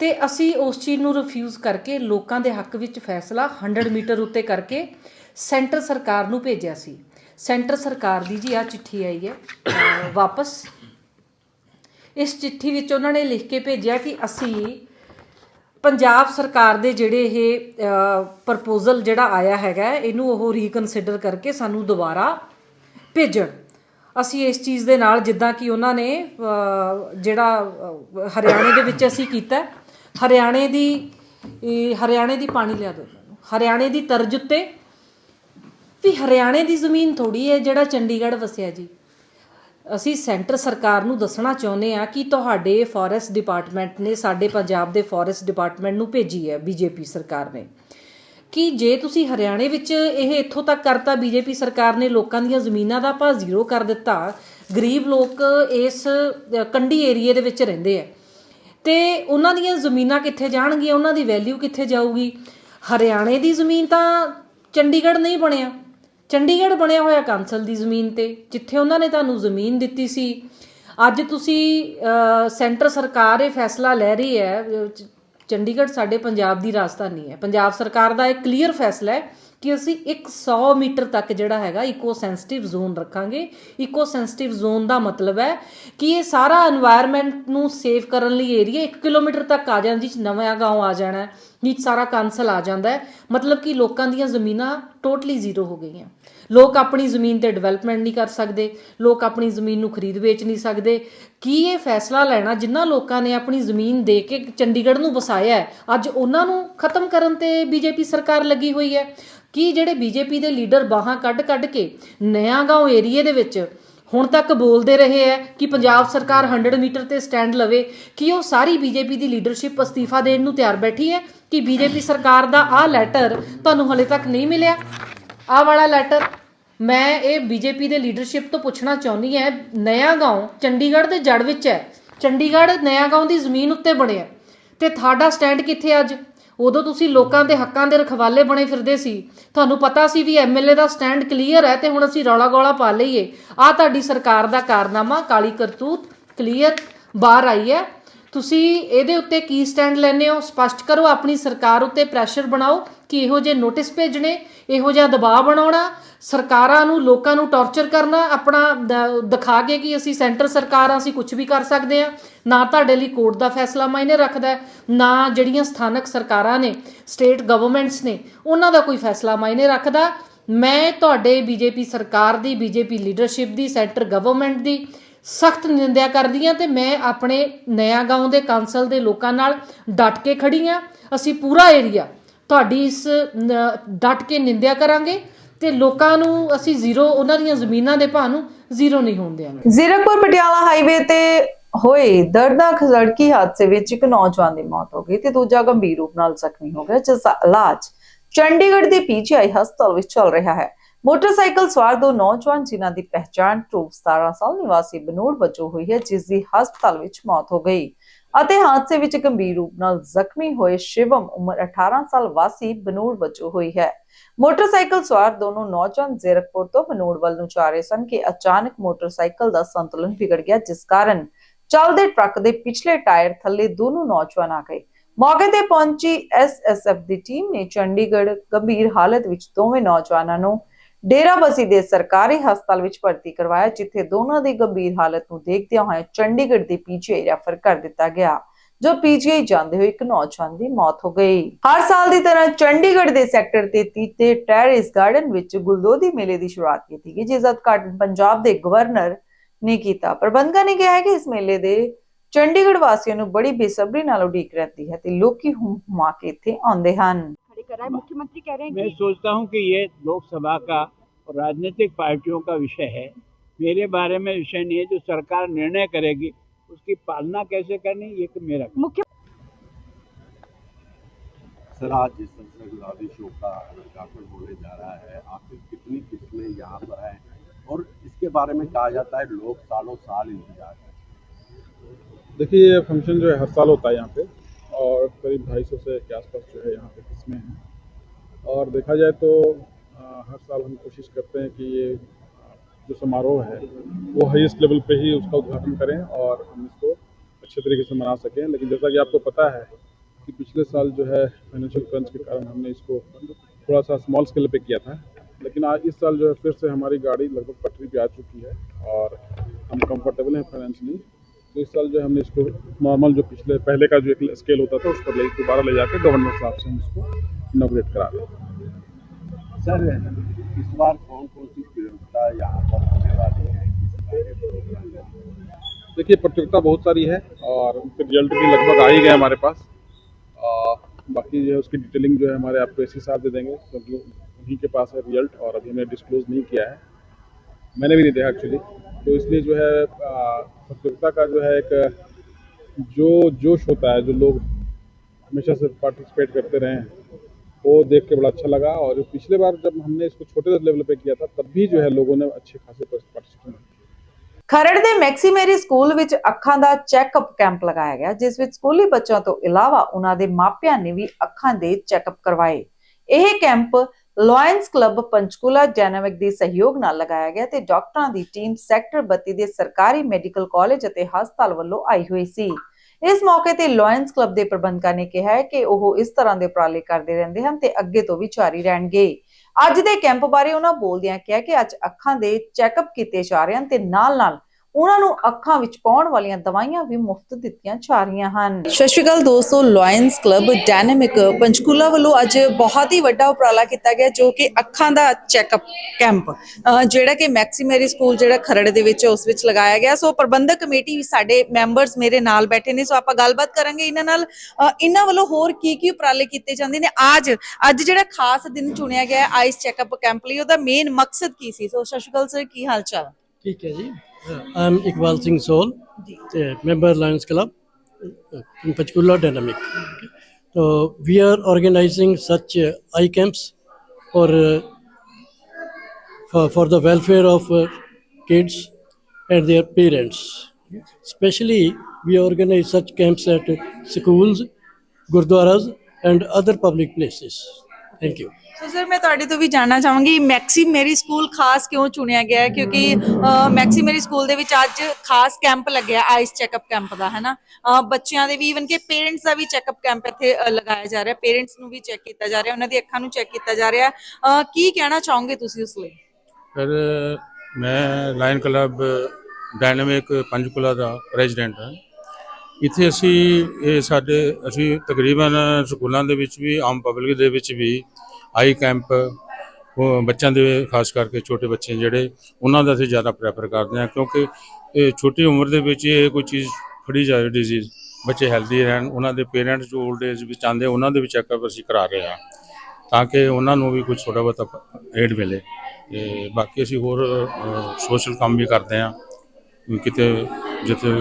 Speaker 6: ਤੇ ਅਸੀਂ ਉਸ ਚੀਜ਼ ਨੂੰ ਰਿਫਿਊਜ਼ ਕਰਕੇ ਲੋਕਾਂ ਦੇ ਹੱਕ ਵਿੱਚ ਫੈਸਲਾ 100 ਮੀਟਰ ਉੱਤੇ ਕਰਕੇ ਸੈਂਟਰ ਸਰਕਾਰ ਨੂੰ ਭੇਜਿਆ ਸੀ। ਸੈਂਟਰ ਸਰਕਾਰ ਦੀ ਜੀ ਆ ਚਿੱਠੀ ਆਈ ਹੈ ਵਾਪਸ। ਇਸ ਚਿੱਠੀ ਵਿੱਚ ਉਹਨਾਂ ਨੇ ਲਿਖ ਕੇ ਭੇਜਿਆ ਕਿ ਅਸੀਂ ਪੰਜਾਬ ਸਰਕਾਰ ਦੇ ਜਿਹੜੇ ਇਹ ਪ੍ਰਪੋਜ਼ਲ ਜਿਹੜਾ ਆਇਆ ਹੈਗਾ, ਇਹਨੂੰ ਉਹ ਰੀਕਨਸੀਡਰ ਕਰਕੇ ਸਾਨੂੰ ਦੁਬਾਰਾ ਭੇਜਣ। ਅਸੀਂ ਇਸ ਚੀਜ਼ ਦੇ ਨਾਲ ਜਿੱਦਾਂ ਕਿ ਉਹਨਾਂ ਨੇ ਜਿਹੜਾ ਹਰਿਆਣੇ ਦੇ ਵਿੱਚ ਅਸੀਂ ਕੀਤਾ, ਹਰਿਆਣੇ ਦੀ ਹਰਿਆਣੇ ਦੀ ਪਾਣੀ ਲਿਆ ਦਿਓ ਹਰਿਆਣੇ ਦੀ ਤਰਜ਼ ਉੱਤੇ ਵੀ ਹਰਿਆਣੇ ਦੀ ਜ਼ਮੀਨ ਥੋੜੀ ਹੈ ਜਿਹੜਾ ਚੰਡੀਗੜ੍ਹ ਵਸਿਆ ਜੀ। ਅਸੀਂ ਸੈਂਟਰ ਸਰਕਾਰ ਨੂੰ ਦੱਸਣਾ ਚਾਹੁੰਦੇ ਆ ਕਿ ਤੁਹਾਡੇ ਫੋਰੈਸਟ ਡਿਪਾਰਟਮੈਂਟ ਨੇ ਸਾਡੇ ਪੰਜਾਬ ਦੇ ਫੋਰੈਸਟ ਡਿਪਾਰਟਮੈਂਟ ਨੂੰ ਭੇਜੀ ਹੈ ਬੀਜੇਪੀ ਸਰਕਾਰ ਨੇ। ਕਿ ਜੇ ਤੁਸੀਂ ਹਰਿਆਣੇ ਵਿੱਚ ਇਹ ਇੱਥੋਂ ਤੱਕ ਕਰਤਾ ਬੀਜੇਪੀ ਸਰਕਾਰ ਨੇ ਲੋਕਾਂ ਦੀਆਂ ਜ਼ਮੀਨਾਂ ਦਾ ਭਾਅ ਜ਼ੀਰੋ ਕਰ ਦਿੱਤਾ, ਗਰੀਬ ਲੋਕ ਇਸ ਕੰਢੀ ਏਰੀਏ ਦੇ ਵਿੱਚ ਰਹਿੰਦੇ ਆ। ਤੇ ਉਹਨਾਂ ਦੀਆਂ ਜ਼ਮੀਨਾਂ ਕਿੱਥੇ ਜਾਣਗੀਆਂ, ਉਹਨਾਂ ਦੀ ਵੈਲਿਊ ਕਿੱਥੇ ਜਾਊਗੀ? ਹਰਿਆਣੇ ਦੀ ਜ਼ਮੀਨ ਤਾਂ ਚੰਡੀਗੜ੍ਹ ਨਹੀਂ ਬਣਿਆ। ਚੰਡੀਗੜ੍ਹ ਬਣਿਆ ਹੋਇਆ ਕਾਂਸਲ ਦੀ ਜ਼ਮੀਨ ਤੇ, ਜਿੱਥੇ ਉਹਨਾਂ ਨੇ ਤੁਹਾਨੂੰ ਜ਼ਮੀਨ ਦਿੱਤੀ ਸੀ। ਅੱਜ ਤੁਸੀਂ ਸੈਂਟਰ ਸਰਕਾਰ ਇਹ ਫੈਸਲਾ ਲੈ ਰਹੀ ਹੈ ਚੰਡੀਗੜ੍ਹ ਸਾਡੇ ਪੰਜਾਬ ਦੀ ਰਾਜਧਾਨੀ ਹੈ। ਪੰਜਾਬ ਸਰਕਾਰ ਦਾ ਇਹ ਕਲੀਅਰ ਫੈਸਲਾ ਹੈ ਕਿ ਅਸੀਂ 100 ਮੀਟਰ ਤੱਕ ਜਿਹੜਾ ਹੈਗਾ ਇਕੋ ਸੈਂਸਿਟਿਵ ਜ਼ੋਨ ਰੱਖਾਂਗੇ। ਇਕੋ ਸੈਂਸਿਟਿਵ ਜ਼ੋਨ ਦਾ ਮਤਲਬ ਹੈ ਕਿ ਇਹ ਸਾਰਾ এনवायरमेंट ਨੂੰ ਸੇਫ ਕਰਨ ਲਈ ਏਰੀਆ 1 ਕਿਲੋਮੀਟਰ ਤੱਕ ਆ ਜਾਂਦਾ ਜਿਸ ਨਵਾਂ گاؤں ਆ ਜਾਣਾ ਵਿੱਚ ਸਾਰਾ ਕਾਂਸਲ ਆ ਜਾਂਦਾ ਹੈ। ਮਤਲਬ ਕਿ ਲੋਕਾਂ ਦੀਆਂ ਜ਼ਮੀਨਾਂ ਟੋਟਲੀ ਜ਼ੀਰੋ ਹੋ ਗਈਆਂ। ਲੋਕ ਆਪਣੀ ਜ਼ਮੀਨ ਤੇ ਡਿਵੈਲਪਮੈਂਟ ਨਹੀਂ ਕਰ ਸਕਦੇ, ਲੋਕ ਆਪਣੀ ਜ਼ਮੀਨ ਨੂੰ ਖਰੀਦ ਵੇਚ ਨਹੀਂ ਸਕਦੇ। ਕੀ ਇਹ ਫੈਸਲਾ ਲੈਣਾ ਜਿਨ੍ਹਾਂ ਲੋਕਾਂ ਨੇ ਆਪਣੀ ਜ਼ਮੀਨ ਦੇ ਕੇ ਚੰਡੀਗੜ੍ਹ ਨੂੰ ਵਸਾਇਆ ਅੱਜ ਉਹਨਾਂ ਨੂੰ ਖਤਮ ਕਰਨ ਤੇ ਬੀਜੇਪੀ ਸਰਕਾਰ ਲੱਗੀ ਹੋਈ ਹੈ? ਕੀ ਜਿਹੜੇ ਬੀਜੇਪੀ ਦੇ ਲੀਡਰ ਬਾਹਾਂ ਕੱਢ ਕੱਢ ਕੇ ਨਿਆਂ ਗਾਉਂ ਏਰੀਏ ਦੇ ਵਿੱਚ ਹੁਣ ਤੱਕ ਬੋਲਦੇ ਰਹੇ ਹੈ ਕਿ ਪੰਜਾਬ ਸਰਕਾਰ 100 ਮੀਟਰ ਤੇ ਸਟੈਂਡ ਲਵੇ, ਕਿ ਉਹ ਸਾਰੀ ਬੀਜੇਪੀ ਦੀ ਲੀਡਰਸ਼ਿਪ ਅਸਤੀਫਾ ਦੇਣ ਨੂੰ ਤਿਆਰ ਬੈਠੀ ਹੈ ਕਿ ਬੀਜੇਪੀ ਸਰਕਾਰ ਦਾ ਆਹ ਲੈਟਰ ਤੁਹਾਨੂੰ ਹਲੇ ਤੱਕ ਨਹੀਂ ਮਿਲਿਆ? ਆਹ ਵਾਲਾ ਲੈਟਰ ਮੈਂ ਇਹ ਬੀਜੇਪੀ ਦੇ ਲੀਡਰਸ਼ਿਪ ਤੋਂ ਪੁੱਛਣਾ ਚਾਹੁੰਦੀ ਹਾਂ ਨਇਆ ਗਾਉਂ ਚੰਡੀਗੜ੍ਹ ਦੇ ਜੜ ਵਿੱਚ ਹੈ ਚੰਡੀਗੜ੍ਹ ਨਇਆ ਗਾਉਂ ਦੀ ਜ਼ਮੀਨ ਉੱਤੇ ਬਣਿਆ। ਤੇ ਤੁਹਾਡਾ ਸਟੈਂਡ ਕਿੱਥੇ ਅੱਜ? ਉਦੋਂ ਤੁਸੀਂ ਲੋਕਾਂ ਦੇ ਹੱਕਾਂ ਦੇ ਰਖਵਾਲੇ ਬਣੇ ਫਿਰਦੇ ਸੀ। ਤੁਹਾਨੂੰ ਪਤਾ ਸੀ ਵੀ ਐਮਐਲਏ ਦਾ ਸਟੈਂਡ ਕਲੀਅਰ ਹੈ ਤੇ ਹੁਣ ਅਸੀਂ ਰੌਲਾ ਗੋਲਾ ਪਾ ਲਈਏ। ਆ ਤੁਹਾਡੀ ਸਰਕਾਰ ਦਾ ਕਾਰਨਾਮਾ, ਕਾਲੀ ਕਰਤੂਤ, ਕਲੀਅਰ, ਬਾਹਰ ਆਈ ਹੈ। ਤੁਸੀਂ ਇਹਦੇ ਉੱਤੇ ਕੀ ਸਟੈਂਡ ਲੈਣੇ ਹੋ? ਸਪਸ਼ਟ ਕਰੋ, ਆਪਣੀ ਸਰਕਾਰ ਉੱਤੇ ਪ੍ਰੈਸ਼ਰ ਬਣਾਓ। ਕਿ ਇਹੋ ਜਿਹੇ ਨੋਟਿਸ ਭੇਜਣੇ, ਇਹੋ ਜਿਹਾ ਦਬਾਅ ਬਣਾਉਣਾ, ਸਰਕਾਰਾਂ ਨੂੰ, ਲੋਕਾਂ ਨੂੰ ਟੌਰਚਰ ਕਰਨਾ, ਆਪਣਾ ਦ- ਦਿਖਾ ਕੇ ਕਿ ਅਸੀਂ ਸੈਂਟਰ ਸਰਕਾਰ ਹਾਂ, ਅਸੀਂ ਕੁਝ ਵੀ ਕਰ ਸਕਦੇ ਹਾਂ। ਨਾ ਤੁਹਾਡੇ ਲਈ ਕੋਰਟ ਦਾ ਫੈਸਲਾ ਮਾਇਨੇ ਰੱਖਦਾ ਨਾ ਜਿਹੜੀਆਂ ਸਥਾਨਕ ਸਰਕਾਰਾਂ ਨੇ ਸਟੇਟ ਗਵਰਨਮੈਂਟਸ ਨੇ, ਉਹਨਾਂ ਦਾ ਕੋਈ ਫੈਸਲਾ ਮਾਇਨੇ ਰੱਖਦਾ। ਮੈਂ ਤੁਹਾਡੇ ਬੀਜੇਪੀ ਸਰਕਾਰ ਦੀ, ਬੀਜੇਪੀ ਲੀਡਰਸ਼ਿਪ ਦੀ ਸੈਂਟਰ ਗਵਰਨਮੈਂਟ ਦੀ ਸਖਤ ਨਿੰਦਿਆ ਕਰਦੀ ਹਾਂ ਤੇ ਮੈਂ ਆਪਣੇ ਨਇਆ ਗਾਉਂ ਦੇ ਕਾਉਂਸਲ ਦੇ ਲੋਕਾਂ ਨਾਲ ਡਟ ਕੇ ਖੜੀ ਹਾਂ। ਅਸੀਂ ਪੂਰਾ ਏਰੀਆ ਤੁਹਾਡੀ ਇਸ ਡਟ ਕੇ ਨਿੰਦਿਆ ਕਰਾਂਗੇ ਤੇ ਲੋਕਾਂ ਨੂੰ ਅਸੀਂ ਜ਼ੀਰੋ, ਉਹਨਾਂ ਦੀਆਂ ਜ਼ਮੀਨਾਂ ਦੇ ਭਾਅ ਨੂੰ ਜ਼ੀਰੋ ਨਹੀਂ ਹੋਣ ਦੇਵਾਂਗੇ।
Speaker 1: ਜ਼ੀਰਕਪੁਰ ਪਟਿਆਲਾ ਹਾਈਵੇ ਤੇ ਹੋਏ ਦਰਦਨਾਕ ਸੜਕੀ ਹਾਦਸੇ ਵਿੱਚ ਇੱਕ ਨੌਜਵਾਨ ਦੀ ਮੌਤ ਹੋ ਗਈ ਤੇ ਦੂਜਾ ਗੰਭੀਰ ਰੂਪ ਨਾਲ ਜ਼ਖਮੀ ਹੋ ਗਿਆ, ਜਿਸ ਦਾ ਇਲਾਜ ਚੰਡੀਗੜ੍ਹ ਦੇ ਪੀਜੀਆਈ ਹਸਪਤਾਲ ਵਿੱਚ ਚੱਲ ਰਿਹਾ ਹੈ। ਮੋਟਰਸਾਈਕਲ ਸਵਾਰ ਦੋ ਨੌਜਵਾਨ ਜਿਨ੍ਹਾਂ ਦੀ ਪਹਿਚਾਣ ਧਰੂਵ 17 ਸਾਲ ਨਿਵਾਸੀ ਬਨੂੜ ਵਜੋਂ ਹੋਈ ਹੈ, ਜਿਸ ਦੀ ਹਸਪਤਾਲ ਵਿੱਚ ਮੌਤ ਹੋ ਗਈ। ਅਤੇ ਹਾਦਸੇ ਵਿੱਚ ਗੰਭੀਰ ਰੂਪ ਨਾਲ ਜ਼ਖਮੀ ਹੋਏ ਸ਼ਿਵਮ ਉਮਰ 18 ਸਾਲ ਵਾਸੀ ਬਨੂੜ ਵਜੋਂ ਹੋਈ ਹੈ। ਮੋਟਰਸਾਈਕਲ ਸਵਾਰ ਦੋਨੋਂ ਨੌਜਵਾਨ ਜ਼ੀਰਕਪੁਰ ਤੋਂ ਬਨੂੜ ਵੱਲ ਨੂੰ ਜਾ ਰਹੇ ਸਨ ਕਿ ਅਚਾਨਕ ਮੋਟਰਸਾਈਕਲ ਦਾ ਸੰਤੁਲਨ ਵਿਗੜ ਗਿਆ, ਜਿਸ ਕਾਰਨ ਚੱਲਦੇ ਟਰੱਕ ਦੇ ਪਿਛਲੇ ਟਾਇਰ ਥੱਲੇ ਦੋਨੋਂ ਨੌਜਵਾਨ ਆ ਗਏ। ਮੌਕੇ ਤੇ ਪਹੁੰਚੀ ਐਸਐਸਐਫ ਦੀ ਟੀਮ ਨੇ ਚੰਡੀਗੜ੍ਹ ਗੰਭੀਰ ਹਾਲਤ ਵਿੱਚ ਦੋਵੇਂ ਨੌਜਵਾਨਾਂ ਨੂੰ ਡੇਰਾਬੱਸੀ ਦੇ ਸਰਕਾਰੀ ਹਸਪਤਾਲ ਵਿੱਚ ਭਰਤੀ ਕਰਵਾਇਆ, ਜਿੱਥੇ ਦੋਨਾਂ ਦੀ ਗੰਭੀਰ ਹਾਲਤ ਨੂੰ ਦੇਖਦਿਆਂ ਹੋਏ ਚੰਡੀਗੜ੍ਹ ਦੇ ਪੀਜੀਆਈ ਰੈਫਰ ਕਰ ਦਿੱਤਾ ਗਿਆ, ਜੋ ਪੀਜੀਆਈ ਜਾਂਦੇ ਹੋਏ ਇੱਕ ਨੌਜਵਾਨ ਦੀ ਮੌਤ ਹੋ ਗਈ। ਹਰ ਸਾਲ ਦੀ ਤਰ੍ਹਾਂ ਚੰਡੀਗੜ੍ਹ ਦੇ ਸੈਕਟਰ 33 ਤੇ ਟੈਰਿਸ ਗਾਰਡਨ ਵਿੱਚ ਗੁਲਦੋਦੀ ਮੇਲੇ ਦੀ ਸ਼ੁਰੂਆਤ ਕੀਤੀ ਗਈ, ਜਿਸ ਦਾ ਉਦਘਾਟਨ ਪੰਜਾਬ ਦੇ ਗਵਰਨਰ ਨੇ ਕੀਤਾ। ਪ੍ਰਬੰਧਕਾਂ ਨੇ ਕਿਹਾ ਹੈ ਕਿ ਇਸ ਮੇਲੇ ਦੇ ਚੰਡੀਗੜ੍ਹ ਵਾਸੀਆਂ ਨੂੰ ਬੜੀ ਬੇਸਬਰੀ ਨਾਲ ਉਡੀਕ ਰਹਿੰਦੀ ਹੈ ਤੇ ਲੋਕੀ ਹੁਮ ਹੁਮਾ ਕੇ ਇੱਥੇ ਆਉਂਦੇ ਹਨ।
Speaker 7: कर रहा है मुख्यमंत्री कह रहे हैं
Speaker 8: मैं
Speaker 7: कि
Speaker 8: सोचता हूँ कि ये लोकसभा का और राजनीतिक पार्टियों का विषय है। मेरे बारे में विषय नहीं है जो सरकार निर्णय करेगी उसकी पालना कैसे करनी ये तो मेरा
Speaker 7: मुख्य
Speaker 9: सर आज जिस तरह से गुलाबी शो का उद्घाटन होने जा रहा है आखिर कितनी किस्में यहाँ पर हैं और इसके बारे में कहा जाता है लोग सालों साल इंतज़ार
Speaker 10: देखिए ये फ़ंक्शन जो है हर साल होता है यहाँ पे। और करीब ढाई सौ से के आसपास जो है यहाँ पे किस्में हैं। और देखा जाए तो अ, हर साल हम कोशिश करते हैं कि ये जो समारोह है वो हाईएस्ट लेवल पे ही उसका उद्घाटन करें और हम इसको अच्छे तरीके से मना सकें। लेकिन जैसा कि आपको पता है कि पिछले साल जो है फाइनेंशियल क्रंच के कारण हमने इसको थोड़ा सा स्मॉल स्केल पे किया था। लेकिन आज इस साल जो है फिर से हमारी गाड़ी लगभग पटरी पे आ चुकी है और हम कंफर्टेबल हैं फाइनेंशियली तो इस साल जो है हमने इसको नॉर्मल जो पिछले पहले का जो एक स्केल होता था उस पर ले दोबारा ले जाकर गवर्नर साहब से हम इसको इनोग्रेट करा रहे
Speaker 9: सर इस बार कौन कौन सी प्रतियोगिता यहाँ पर होने वाली है?
Speaker 10: देखिए प्रतियोगिता बहुत सारी है और उनके रिज़ल्ट भी लगभग आ ही गए हमारे पास। और बाकी जो है उसकी डिटेलिंग जो है हमारे आपको एस साहब दे देंगे क्योंकि उन्हीं के पास है रिज़ल्ट और अभी हमने डिस्क्लोज नहीं किया है। मैंने भी नहीं देखा एक्चुअली तो इसलिए जो है आ, प्रतियोगिता का जो है एक जो जोश होता है जो लोग हमेशा से पार्टिसिपेट करते रहे हैं वो देख के बड़ा अच्छा लगा और पिछले बार जब हमने इसको छोटे लेवल पे किया था तब भी जो है लोगों ने अच्छे खासे पार्टिसिपेट
Speaker 1: ਖਰੜ ਦੇ ਮੈਕਸੀ ਮੈਰੀ ਸਕੂਲ ਵਿੱਚ ਅੱਖਾਂ ਦਾ ਚੈੱਕਅਪ ਕੈਂਪ ਲਗਾਇਆ ਗਿਆ ਜਿਸ ਵਿੱਚ ਸਕੂਲੀ ਬੱਚਿਆਂ ਤੋਂ ਇਲਾਵਾ ਉਹਨਾਂ ਦੇ ਮਾਪਿਆਂ ਨੇ ਵੀ ਅੱਖਾਂ ਦੇ ਚੈੱਕਅਪ ਕਰਵਾਏ ਇਹ camp Lions club Panchkula dynamic ਦੇ ਸਹਿਯੋਗ ਨਾਲ ਲਗਾਇਆ ਗਿਆ ਤੇ ਡਾਕਟਰਾਂ ਦੀ ਟੀਮ ਸੈਕਟਰ 32 ਦੇ ਸਰਕਾਰੀ ਮੈਡੀਕਲ ਕਾਲਜ ਅਤੇ ਹਸਪਤਾਲ ਵੱਲੋਂ ਆਈ ਹੋਈ ਸੀ। ਇਸ ਮੌਕੇ ਤੇ ਲਾਇਨਸ ਕਲੱਬ ਦੇ ਪ੍ਰਬੰਧਕਾਂ ਨੇ ਕਿਹਾ ਹੈ ਕਿ ਉਹ ਇਸ ਤਰ੍ਹਾਂ ਦੇ ਉਪਰਾਲੇ ਕਰਦੇ ਰਹਿੰਦੇ ਹਨ ਤੇ ਅੱਗੇ ਤੋਂ ਵੀ ਜਾਰੀ ਰਹਿਣਗੇ। ਅੱਜ ਦੇ ਕੈਂਪ ਬਾਰੇ ਉਹਨਾਂ ਬੋਲਦਿਆਂ ਕਿਹਾ ਕਿ ਅੱਜ ਅੱਖਾਂ ਦੇ ਚੈੱਕਅਪ ਕੀਤੇ ਜਾ ਰਹੇ ਹਨ ਤੇ ਨਾਲ-ਨਾਲ ਉਹਨਾਂ ਨੂੰ ਅੱਖਾਂ ਵਿੱਚ ਪਾਉਣ ਵਾਲੀਆਂ ਦਵਾਈਆਂ ਵੀ ਮੁਫਤ ਦਿੱਤੀਆਂ ਜਾ ਰਹੀਆਂ ਹਨ। ਸਤਿ ਸ਼੍ਰੀ ਅਕਾਲ ਦੋਸਤੋ ਲਾਇਨਸ ਕਲੱਬ ਡਾਇਨਾਮਿਕ ਪੰਚਕੂਲਾ ਵੱਲੋਂ ਅੱਜ ਬਹੁਤ ਹੀ ਵੱਡਾ ਉਪਰਾਲਾ ਕੀਤਾ ਗਿਆ ਜੋ ਕਿ ਅੱਖਾਂ ਦਾ ਚੈੱਕਅਪ ਕੈਂਪ ਜਿਹੜਾ ਕਿ ਮੈਕਸੀਮੇਰੀ ਸਕੂਲ ਜਿਹੜਾ ਖਰੜ ਦੇ ਵਿੱਚ ਉਸ ਵਿੱਚ ਲਗਾਇਆ ਗਿਆ। ਸੋ ਪ੍ਰਬੰਧਕ ਕਮੇਟੀ ਵੀ ਸਾਡੇ ਮੈਂਬਰਸ ਮੇਰੇ ਨਾਲ ਬੈਠੇ ਨੇ ਸੋ ਆਪਾਂ ਗੱਲਬਾਤ ਕਰਾਂਗੇ ਇਹਨਾਂ ਨਾਲ। ਇਹਨਾਂ ਵੱਲੋਂ ਹੋਰ ਕੀ ਕੀ ਉਪਰਾਲੇ ਕੀਤੇ ਜਾਂਦੇ ਨੇ? ਅੱਜ ਅੱਜ ਜਿਹੜਾ ਖਾਸ ਦਿਨ ਚੁਣਿਆ ਗਿਆ ਆਈਸ ਚੈੱਕਅਪ ਕੈਂਪ ਲਈ ਉਹਦਾ ਮੇਨ ਮਕਸਦ ਕੀ ਸੀ? ਸੋ ਸਤਿ ਸਰ ਕੀ ਹਾਲ ਚਾਲ?
Speaker 11: ਠੀਕ ਹੈ ਜੀ। I am Iqbal Singh sole member Lions Club in Panchkula Dynamic. So we are organizing such uh, eye camps for, uh, for for the welfare of uh, kids and their parents. Especially we organize such camps at schools, gurdwaras and other public places. Thank you.
Speaker 1: So sir ਮੈਂ ਤੁਹਾਡੇ ਤੋਂ ਵੀ ਜਾਣਨਾ ਚਾਹਾਂਗੀ maxi ਮੇਰੀ school ਖਾਸ ਕਿਉਂ ਚੁਣਿਆ ਗਿਆ? ਹੈ? ਕਿਉਂਕਿ ਅਹ, ਮੈਕਸੀ ਮੇਰੀ ਸਕੂਲ ਦੇ ਵਿੱਚ ਅੱਜ ਖਾਸ ਕੈਂਪ ਲੱਗਿਆ ਆਈਸ ਚੈੱਕਅਪ ਕੈਂਪ ਦਾ ਹੈ ਨਾ ਬੱਚਿਆਂ ਦੇ ਵੀ ਈਵਨ ਕਿ ਪੇਰੈਂਟਸ ਦਾ ਵੀ ਚੈੱਕਅਪ ਕੈਂਪ ਇੱਥੇ ਅਹ, ਲਗਾਇਆ ਜਾ ਰਿਹਾ ਪੇਰੈਂਟਸ ਨੂੰ ਵੀ ਚੈੱਕ ਕੀਤਾ ਜਾ ਰਿਹਾ ਉਹਨਾਂ ਦੀ ਅੱਖਾਂ ਨੂੰ ਚੈੱਕ ਕੀਤਾ ਜਾ ਰਿਹਾ। ਅਹ, ਕੀ ਕਹਿਣਾ ਚਾਹੋਗੇ ਤੁਸੀਂ ਉਸ ਲਈ?
Speaker 12: ਸਰ ਮੈਂ ਲਾਇਨ ਕਲੱਬ ਡਾਇਨਾਮਿਕ ਪੰਚਕੁਲਾ ਦਾ ਪ੍ਰੈਜ਼ੀਡੈਂਟ ਹਾਂ। ਇੱਥੇ ਅਸੀਂ ਇਹ ਸਾਡੇ ਅਸੀਂ ਤਕਰੀਬਨ ਸਕੂਲਾਂ ਦੇ ਵਿੱਚ ਵੀ ਆਮ ਪਬਲਿਕ ਦੇ ਵਿੱਚ ਵੀ ਆਈ ਕੈਂਪ, ਉਹ ਬੱਚਿਆਂ ਦੇ, ਖਾਸ ਕਰਕੇ ਛੋਟੇ ਬੱਚੇ ਜਿਹੜੇ, ਉਹਨਾਂ ਦਾ ਅਸੀਂ ਜ਼ਿਆਦਾ ਪ੍ਰੈਫਰ ਕਰਦੇ ਹਾਂ ਕਿਉਂਕਿ ਇਹ ਛੋਟੀ ਉਮਰ ਦੇ ਵਿੱਚ ਇਹ ਕੋਈ ਚੀਜ਼ ਫੜੀ ਜਾਵੇ ਡਿਜ਼ੀਜ਼ ਬੱਚੇ ਹੈਲਦੀ ਰਹਿਣ, ਉਹਨਾਂ ਦੇ ਪੇਰੈਂਟਸ ਜੋ 올ਡ ਏਜ ਵਿੱਚ ਆਉਂਦੇ, ਉਹਨਾਂ ਦੇ ਵੀ ਚੈੱਕਅਪ ਅਸੀਂ ਕਰਾ ਰਹੇ ਹਾਂ ਤਾਂ ਕਿ ਉਹਨਾਂ ਨੂੰ ਵੀ ਕੁਝ ਥੋੜਾ ਬਹੁਤਾ ਏਡ ਮਿਲੇ ਤੇ ਬਾਕੀ ਅਸੀਂ ਹੋਰ ਸੋਸ਼ਲ ਕੰਮ ਵੀ ਕਰਦੇ ਹਾਂ ਕਿਤੇ ਜਿੱਥੇ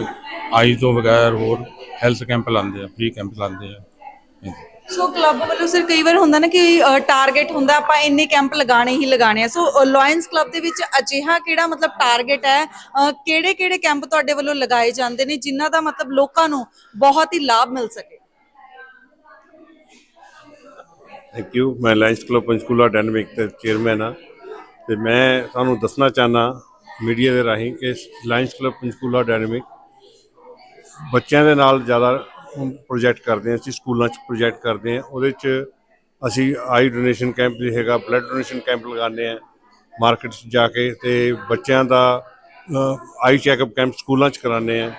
Speaker 12: ਆਈ ਤੋਂ ਬਗੈਰ ਹੋਰ ਹੈਲਥ ਕੈਂਪ ਲਾਉਂਦੇ ਆ ਫ੍ਰੀ ਕੈਂਪ ਲਾਉਂਦੇ ਆ
Speaker 1: ਸੋ ਕਲੱਬ ਵੱਲੋਂ ਸਰ ਕਈ ਵਾਰ ਹੁੰਦਾ ਨਾ ਕਿ ਟਾਰਗੇਟ ਹੁੰਦਾ, ਆਪਾਂ ਇੰਨੇ ਕੈਂਪ ਲਗਾਣੇ ਹੀ ਲਗਾਣੇ ਆ। ਸੋ ਲਾਇਨਸ ਕਲੱਬ ਦੇ ਵਿੱਚ ਅਜਿਹਾ ਕਿਹੜਾ ਮਤਲਬ ਟਾਰਗੇਟ ਹੈ? ਕਿਹੜੇ ਕਿਹੜੇ ਕੈਂਪ ਤੁਹਾਡੇ ਵੱਲੋਂ ਲਗਾਏ ਜਾਂਦੇ ਨੇ, ਜਿਨ੍ਹਾਂ ਦਾ ਮਤਲਬ ਲੋਕਾਂ ਨੂੰ ਬਹੁਤ ਹੀ ਲਾਭ ਮਿਲ ਸਕੇ?
Speaker 9: ਥੈਂਕ ਯੂ ਮੈਂ ਲਾਇਨਸ ਕਲੱਬ ਪੰਚਕੂਲਾ ਡਾਇਨਾਮਿਕ ਦੇ ਚੇਅਰਮੈਨ ਹਾਂ। ਤੇ ਮੈਂ ਤੁਹਾਨੂੰ ਦੱਸਣਾ ਚਾਹਨਾ ਮੀਡੀਆ ਦੇ ਰਾਹੀਂ ਕਿ ਲਾਇਨਸ ਕਲੱਬ ਪੰਚਕੂਲਾ ਡਾਇਨਾਮਿਕ ਬੱਚਿਆਂ ਦੇ ਨਾਲ ਜ਼ਿਆਦਾ ਪ੍ਰੋਜੈਕਟ ਕਰਦੇ ਹਾਂ, ਅਸੀਂ ਸਕੂਲਾਂ 'ਚ ਪ੍ਰੋਜੈਕਟ ਕਰਦੇ ਹਾਂ, ਉਹਦੇ 'ਚ ਅਸੀਂ ਆਈ ਡੋਨੇਸ਼ਨ ਕੈਂਪ ਵੀ ਹੈਗਾ ਬਲੱਡ ਡੋਨੇਸ਼ਨ ਕੈਂਪ ਲਗਾਉਂਦੇ ਹਾਂ ਮਾਰਕੀਟ 'ਚ ਜਾ ਕੇ ਤੇ ਬੱਚਿਆਂ ਦਾ ਆਈ ਚੈੱਕਅਪ ਕੈਂਪ ਸਕੂਲਾਂ 'ਚ ਕਰਾਉਂਦੇ ਹਾਂ।